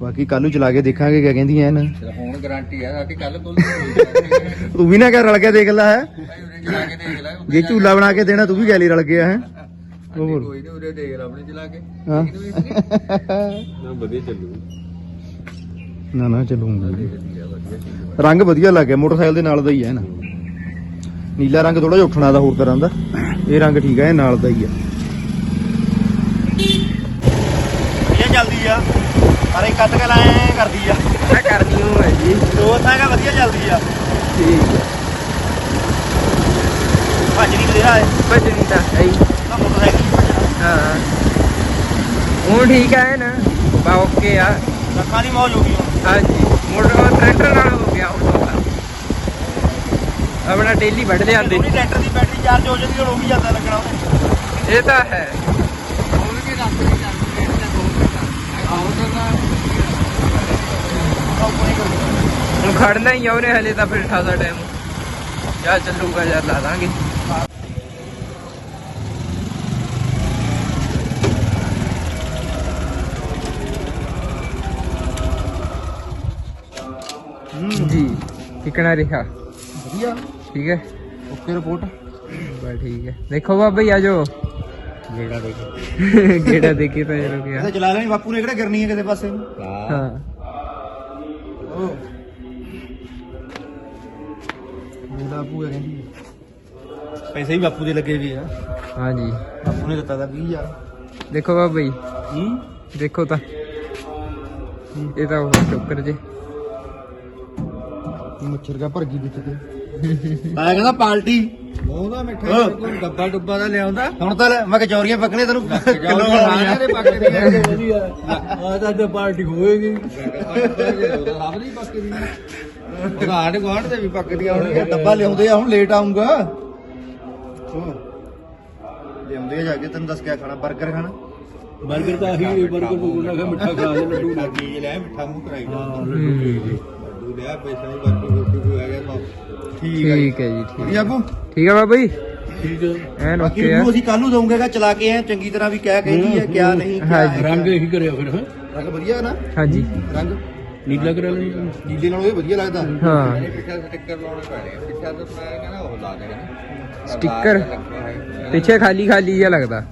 Speaker 3: ਬਾਕੀ ਕੱਲ ਨੂੰ ਚਲਾ ਕੇ ਦੇਖਾਂਗੇ ਕਿਆ ਕਹਿੰਦੀ
Speaker 1: ਐਨ ਹੁਣ ਗਾਰੰਟੀ ਆ ਕਿ ਕੱਲ ਕੋਲ
Speaker 3: ਤੂੰ ਵੀ ਨਾ ਕਹਿ ਰਲ ਕੇ ਦੇਖ ਲੈ ਹੈ। ਜੇ ਝੂਲਾ ਬਣਾ ਕੇ ਦੇਣਾ ਤੂੰ ਵੀ ਗੈਲੀ ਰਲ ਗਿਆ ਹੈ।
Speaker 1: ਕੋਈ ਨਹੀਂ ਉਰੇ ਦੇਖ ਲੈ ਆਪਣੇ ਚਲਾ ਕੇ।
Speaker 4: ਨਾ ਵਧੀਆ ਚੱਲੂ।
Speaker 3: ਨਾ ਨਾ ਚੱਲੂਗਾ ਰੰਗ ਵਧੀਆ ਲੱਗਿਆ ਮੋਟਰਸਾਈਕਲ ਦੇ ਨਾਲ ਦਾ ਹੀ ਹੈ ਨਾ। ਨੀਲਾ ਰੰਗ ਥੋੜਾ ਜਿਹਾ ਉੱਠਣਾ ਦਾ ਹੋਰ ਤਰ੍ਹਾਂ ਦਾ। ਇਹ ਰੰਗ ਠੀਕ ਹੈ ਇਹ ਨਾਲ ਦਾ ਹੀ ਹੈ ਇਹ ਕੱਟ ਕੇ ਲਾਏ ਕਰਦੀ ਆ।
Speaker 5: ਮੈਂ ਕਰਦੀ ਹੂੰ ਹੈ ਜੀ।
Speaker 3: ਦੋ ਥਾਂ ਵਧੀਆ ਚੱਲਦੀ ਆ।
Speaker 5: ਠੀਕ ਹੈ
Speaker 3: ਭੱਜ ਨਹੀਂ ਬਥੇਰਾ ਹੈ
Speaker 5: ਭਜਣੀ ਤਾਂ ਹੈ ਹੀ।
Speaker 3: ਤਾਂ ਮੋਟਰਸਾਈਕਲ ਹੀ ਭੱਜਣਾ।
Speaker 5: ਹਾਂ। ਹੁਣ ਠੀਕ ਹੈ ਨਾ ਬਾ ਓਕੇ ਆ।
Speaker 3: ਲੱਖਾਂ ਦੀ ਮੌਜ ਹੋ ਗਈ ਹੁਣ।
Speaker 5: ਹਾਂਜੀ। ਮੋਟਰ ਟਰੈਕਟਰ ਨਾਲ ਹੋ ਗਿਆ ਹੁਣ ਤਾਂ ਆਪਣਾ ਡੇਲੀ ਵੱਢ ਲਿਆਂਦੇ।
Speaker 3: ਟਰੈਕਟਰ ਦੀ ਬੈਟਰੀ ਚਾਰਜ ਹੋ ਜਾਂਦੀ ਹੁਣ ਉਹ ਵੀ ਜ਼ਿਆਦਾ ਲੱਗਣਾ
Speaker 5: ਇਹ ਤਾਂ ਹੈ। ਹੁਣ ਖੜਨਾ ਹੀ ਆ ਉਹਨੇ ਹਲੇ ਤਾਂ ਫਿਰ ਖਾਸਾ ਟਾਈਮ ਜਾ ਚੱਲੂਗਾ ਯਾਰ ਲਾ ਦਾਂਗੇ ਜੀ ਕਿਕਣਾ ਰਿਹਾ।
Speaker 3: ਵਧੀਆ।
Speaker 5: ਠੀਕ ਹੈ?
Speaker 3: Okay report.
Speaker 5: ਬਸ ਠੀਕ ਹੈ। ਦੇਖੋ ਬਾਬਾ ਜੀ ਆਜੋ
Speaker 1: ਜਿਹੜਾ ਦੇਖ
Speaker 5: ਗੇੜਾ ਦੇਖੀ ਤਾਂ ਜਰੋ ਗਿਆ।
Speaker 3: ਚਲਾ ਲੈਣੀ ਬਾਪੂ ਨੇ ਕਿਹੜਾ ਕਰਨੀ ਹੈ ਕਿਸੇ ਪਾਸੇ?
Speaker 1: ਹਾਂ।
Speaker 3: ਮੇਰਾ ਬਾਪੂ ਹੈ ਕਹਿੰਦੀ ਪੈਸੇ ਹੀ ਬਾਪੂ ਦੇ ਲੱਗੇ ਵੀ ਆ।
Speaker 5: ਹਾਂਜੀ।
Speaker 3: ਬਾਪੂ ਨੇ ਦਿੱਤਾ ਤਾਂ 20000
Speaker 5: ਦੇਖੋ ਬਾਬਾ ਜੀ।
Speaker 3: ਹੂੰ?
Speaker 5: ਦੇਖੋ ਤਾਂ। ਇਹ ਤਾਂ ਉਹ ਟੋਕਰ ਜੇ।
Speaker 3: ਮੱਛਰ ਕਾ ਭਰ ਗਈ ਵਿੱਚ ਤੇ। ਆਇਆ ਕਹਿੰਦਾ ਪਾਲਟੀ।
Speaker 1: ਉਹਦਾ ਮਿੱਠਾ ਕੋਈ ਡੱਬਾ ਡੁੱਬਾ ਦਾ ਲਿਆਉਂਦਾ?
Speaker 3: ਹੁਣ ਤਾਂ ਲੈ, ਮੈਂ ਕਚੌਰੀਆਂ ਪੱਕਣੇ ਤੈਨੂੰ ਕਿਲੋ ਬਣਾਉਣੀਆਂ
Speaker 1: ਦੇ ਪੱਕੇ ਦੀ ਵਧੀਆ ਆ ਤਾਂ ਤੇ ਪਾਰਟੀ ਹੋਏਗੀ। ਸਭ ਦੀ ਪੱਕੇ ਦੀ ਗੁਆਂਢ ਦੇ ਵੀ ਪੱਕਦੀਆਂ
Speaker 3: ਇਹ ਡੱਬਾ ਲਿਆਉਂਦੇ ਆ ਹੁਣ ਲੇਟ ਆਉਂਗਾ ਲਿਆਉਂਦੇ ਆ ਜਾ ਕੇ ਤੈਨੂੰ ਦੱਸ ਕਿਆ ਖਾਣਾ 버ਗਰ ਖਾਣਾ?
Speaker 1: ਬਰਗਰ ਤਾਂ ਆਹੀ ਬਰਗਰ ਨੂੰ ਨਾ ਮਿੱਠਾ ਖਾ ਲੈ ਲੱਡੂ
Speaker 4: ਲੱਗੀ ਲੈ ਮਿੱਠਾ ਮੂੰਹ ਕਰਾਈ ਜਾ
Speaker 5: ਹੂੰ।
Speaker 4: ਲੱਡੂ ਲਿਆ ਪੈਸੇ ਨੂੰ ਬਾਕੀ ਰੋਟੀ ਕੋਈ ਆ ਗਿਆ ਤਾਂ।
Speaker 3: ਠੀਕ ਹੈ
Speaker 5: ਠੀਕ ਹੈ ਜੀ। ਠੀਕ
Speaker 3: ਠੀਕ ਆ ਬਾਪੂ
Speaker 5: ਠੀਕ ਹੈ ਬਾਬਾ ਜੀ?
Speaker 1: ਠੀਕ ਹੈ
Speaker 5: ਐਨ
Speaker 3: ਬਾਕੀ
Speaker 5: ਓਕੇ ਆ।
Speaker 3: ਰਿਵਿਊ ਅਸੀਂ ਕੱਲ ਨੂੰ ਚਲਾ ਕੇ ਐ ਚੰਗੀ ਤਰ੍ਹਾਂ ਵੀ ਕਿਆ ਕਹਿੰਦੀ ਹੈ ਕਿਆ ਨਹੀਂ
Speaker 1: ਰੰਗ ਇਹੀ ਕਰਿਆ ਫਿਰ ਹਾਂ।
Speaker 3: ਰੰਗ ਵਧੀਆ ਨਾ?
Speaker 5: ਹਾਂਜੀ।
Speaker 3: ਰੰਗ?
Speaker 1: ਨੀਲਾ ਕਰਾ ਲੈਣਾ
Speaker 3: ਨੀਲੇ ਨਾਲੋਂ ਇਹ ਵਧੀਆ ਲੱਗਦਾ।
Speaker 5: ਹਾਂ।
Speaker 1: ਪਿੱਛੇ ਸਟicker ਲਾਉਣੇ ਪੈਣੇ ਆ। ਪਿੱਛੇ ਤਾਂ ਮੈਂ ਕਹਿੰਦਾ ਉਹ ਲਾ ਦੇ
Speaker 5: ਸਟicker ਪਿੱਛੇ ਖਾਲੀ ਖਾਲੀ ਜਿਹਾ ਲੱਗਦਾ।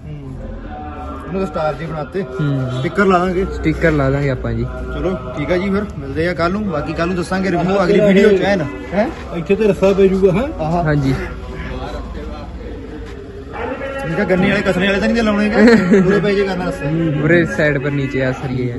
Speaker 3: ਉਹਨਾਂ ਦਾ ਸਟਾਰ ਜੀ ਬਣਾਤੇ। ਸਟicker ਲਾ ਦਾਂਗੇ।
Speaker 5: ਸਟicker ਲਾ ਦਾਂਗੇ ਆਪਾਂ ਜੀ।
Speaker 3: ਚਲੋ ਠੀਕ ਆ ਜੀ ਫਿਰ। ਮਿਲਦੇ ਆ ਕੱਲ ਨੂੰ। ਬਾਕੀ ਕੱਲ ਨੂੰ ਦੱਸਾਂਗੇ ਰਿਵਿਊ ਅਗਲੀ ਵੀਡੀਓ ਚ ਹੈ? ਨਾ ਹੈ।
Speaker 1: ਇੱਥੇ ਤੇ ਰਸਾ ਪੈ ਜੂਗਾ ਹਾਂ?
Speaker 5: ਹਾਂਜੀ।
Speaker 3: ਜਿਹੜਾ ਗੰਨੇ ਵਾਲੇ ਕਸਨੇ ਵਾਲੇ ਤਾਂ ਨਹੀਂ ਲਾਉਣੇਗੇ ਪੂਰੇ ਪੈ ਕਰਨਾ ਰਸਾ
Speaker 5: ਪੂਰੇ ਸਾਈਡ ਪਰ ਨੀਚੇ ਆ ਸਰੀਏ ਯਾਰ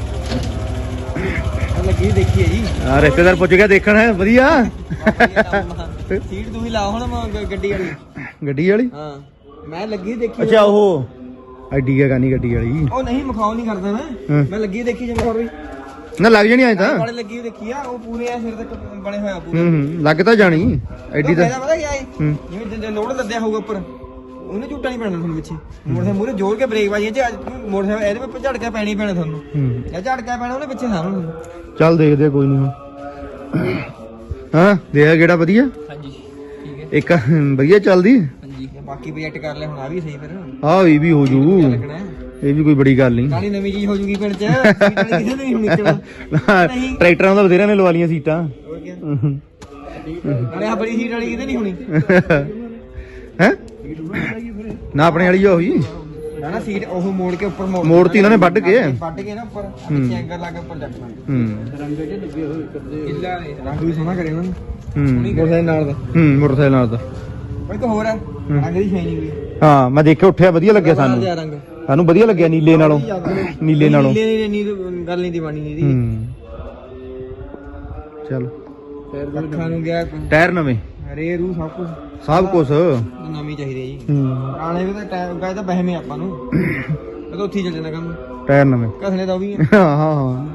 Speaker 6: ਲੱਗੀ ਦੇਖੀ ਹੈ ਜੀ।
Speaker 3: ਆ ਰਿਸ਼ਤੇਦਾਰ ਪੁੱਛ ਗਿਆ ਦੇਖਣ ਹੈ ਵਧੀਆ।
Speaker 6: ਸੀਟ ਤੂੰ ਹੀ ਲਾ ਹੁਣ ਮੈਂ ਗੱਡੀ ਵਾਲੀ।
Speaker 3: ਗੱਡੀ ਵਾਲੀ?
Speaker 6: ਹਾਂ ਮੈਂ ਲੱਗੀ ਦੇਖੀ
Speaker 3: ਅੱਛਾ ਉਹ। ਐਡੀ ਕਾ ਗਾਨੀ ਗੱਡੀ ਵਾਲੀ।
Speaker 6: ਉਹ ਨਹੀਂ ਮਖਾਉ ਨਹੀਂ ਕਰਦਾ ਮੈਂ।
Speaker 3: ਹਾਂ।
Speaker 6: ਮੈਂ ਲੱਗੀ ਦੇਖੀ ਜਿਵੇਂ ਹੋਰ ਵੀ।
Speaker 3: ਨਾ ਲੱਗ ਜਣੀ ਐ ਤਾਂ।
Speaker 6: ਵਾਲੇ ਲੱਗੀ ਦੇਖੀ ਆ ਉਹ ਪੂਰੇ ਆ ਸਿਰ ਤੱਕ ਬਣੇ ਹੋਇਆ ਪੂਰੇ।
Speaker 3: ਹੂੰ ਹੂੰ ਲੱਗ ਤਾਂ ਜਾਣੀ। ਐਡੀ ਤਾਂ
Speaker 6: ਪਤਾ ਕੀ
Speaker 3: ਹੂੰ।
Speaker 6: ਜਿਵੇਂ ਜਿੰਦੇ ਲੋਡ ਲੱਦਿਆ ਹੋਊਗਾ ਉੱਪਰ। ਉਹਨੇ ਝੂਟਾ ਨਹੀਂ ਪੈਣਾ ਤੁਹਾਨੂੰ ਪਿੱਛੇ। ਮੋਟਰਸਾਈਕਲ ਮੂਰੇ ਜੋੜ ਕੇ ਬ੍ਰੇਕ ਵਾਜੀਆਂ ਚ ਅੱਜ ਮੋਟਰਸਾਈਕਲ ਇਹਦੇ ਵਿੱਚ ਝਟਕਾ ਪੈਣੀ ਪੈਣਾ ਤੁਹਾਨੂੰ।
Speaker 3: ਹੂੰ।
Speaker 6: ਜਾਂ ਝਟਕਾ ਪੈਣਾ ਉਹਨੇ ਪਿੱਛੇ ਸਾਹਮਣੇ।
Speaker 3: ਚੱਲ ਦੇਖਦੇ ਆ ਕੋਈ ਨਹੀਂ ਹਾਂ ਦੇਖ ਕਿਹੜਾ ਵਧੀਆ?
Speaker 6: ਹਾਂਜੀ ਠੀਕ ਹੈ।
Speaker 3: ਇੱਕ ਵਧੀਆ ਚੱਲਦੀ।
Speaker 6: ਹਾਂਜੀ। ਬਾਕੀ ਪ੍ਰੋਜੈਕਟ ਕਰ ਲੈ ਹੁਣ ਆ ਵੀ ਸਹੀ ਫਿਰ।
Speaker 3: ਆ ਇਹ ਵੀ ਹੋ ਜੂ।
Speaker 6: ਲੱਗਣਾ ਹੈ।
Speaker 3: ਇਹ ਵੀ ਕੋਈ ਬੜੀ ਗੱਲ ਨਹੀਂ
Speaker 6: ਨਾਲੇ ਨਵੀਂ ਚੀਜ਼ ਹੋ ਜੂਗੀ ਪਿੰਡ ਚ। ਕਿਸੇ ਨਹੀਂ ਹੋਣੀ ਚਲੋ ਨਹੀਂ
Speaker 3: ਟਰੈਕਟਰਾਂ ਦਾ ਬਥੇਰਿਆਂ ਨੇ ਲਵਾ ਲੀਆਂ ਸੀਟਾਂ।
Speaker 6: ਹੋਰ ਕੀ ਨਾਲੇ ਆ ਬੜੀ ਸੀਟ ਵਾਲੀ ਕਿਤੇ ਨਹੀਂ ਹੋਣੀ।
Speaker 3: ਹੈ? ਨਾ ਆਪਣੇ ਵਾਲੀ ਆ ਹੋਈ।
Speaker 6: ਨਾ ਨਾ ਸੀਟ ਉਹ ਮੋੜ ਕੇ ਉੱਪਰ ਮੋੜ
Speaker 3: ਮੋੜਤੀ ਉਹਨਾਂ ਨੇ ਵੱਢ ਕੇ।
Speaker 6: ਵੱਢ ਕੇ ਨਾ ਉੱਪਰ। ਪਿੱਛੇ ਐਂਗਲ ਲਾ ਕੇ ਉੱਪਰ ਚੱਕਣਾ
Speaker 3: ਹੂੰ।
Speaker 6: ਕਿੱਲਾ ਰੰਗ ਵੀ ਸੋਹਣਾ ਕਰੇ ਉਹਨਾਂ ਨੇ।
Speaker 3: ਹੂੰ।
Speaker 6: ਮੋਟਰਸਾਈਕਲ ਨਾਲ ਦਾ।
Speaker 3: ਹੂੰ ਮੋਟਰਸਾਈਕਲ ਨਾਲ ਦਾ।
Speaker 6: ਉਹ ਇੱਕ ਹੋਰ ਹੈ। ਰੰਗ ਦੀ ਸ਼ਾਈਨਿੰਗ ਵੀ
Speaker 3: ਹਾਂ ਮੈਂ ਦੇਖਿਆ ਉੱਠਿਆ ਵਧੀਆ ਲੱਗਿਆ ਸਾਨੂੰ।
Speaker 6: ਰੰਗ।
Speaker 3: ਸਾਨੂੰ ਵਧੀਆ ਲੱਗਿਆ ਨੀਲੇ ਨਾਲੋਂ। ਨੀਲੇ ਨਾਲੋਂ
Speaker 6: ਨੀਲੇ। ਨੀ ਨੀ ਗੱਲ ਨਹੀਂ ਦੀ
Speaker 3: ਹੂੰ। ਚਲ।
Speaker 6: ਅੱਖਾਂ ਨੂੰ ਗਿਆ।
Speaker 3: ਟਾਇਰ ਨਵੇਂ।
Speaker 6: ਰੇ ਰੂ ਸਭ ਕੁਝ
Speaker 3: ਸਭ ਕੁਝ
Speaker 6: ਨਵੀਂ ਚਾਹੀਦੀ ਹੈ ਜੀ।
Speaker 3: ਹੂੰ।
Speaker 6: ਪੁਰਾਣੇ ਵੀ ਤਾਂ ਟਾਈਮ ਗਏ ਤਾਂ ਆਪਾਂ ਨੂੰ। ਇਹ ਤਾਂ ਉੱਥੇ ਹੀ ਚੱਲ ਜਾਂਦਾ ਕੰਮ।
Speaker 3: ਟਾਇਰ ਨਵੇਂ।
Speaker 6: ਦਾ ਉਹ ਵੀ
Speaker 3: ਹਾਂ ਹਾਂ ਹਾਂ।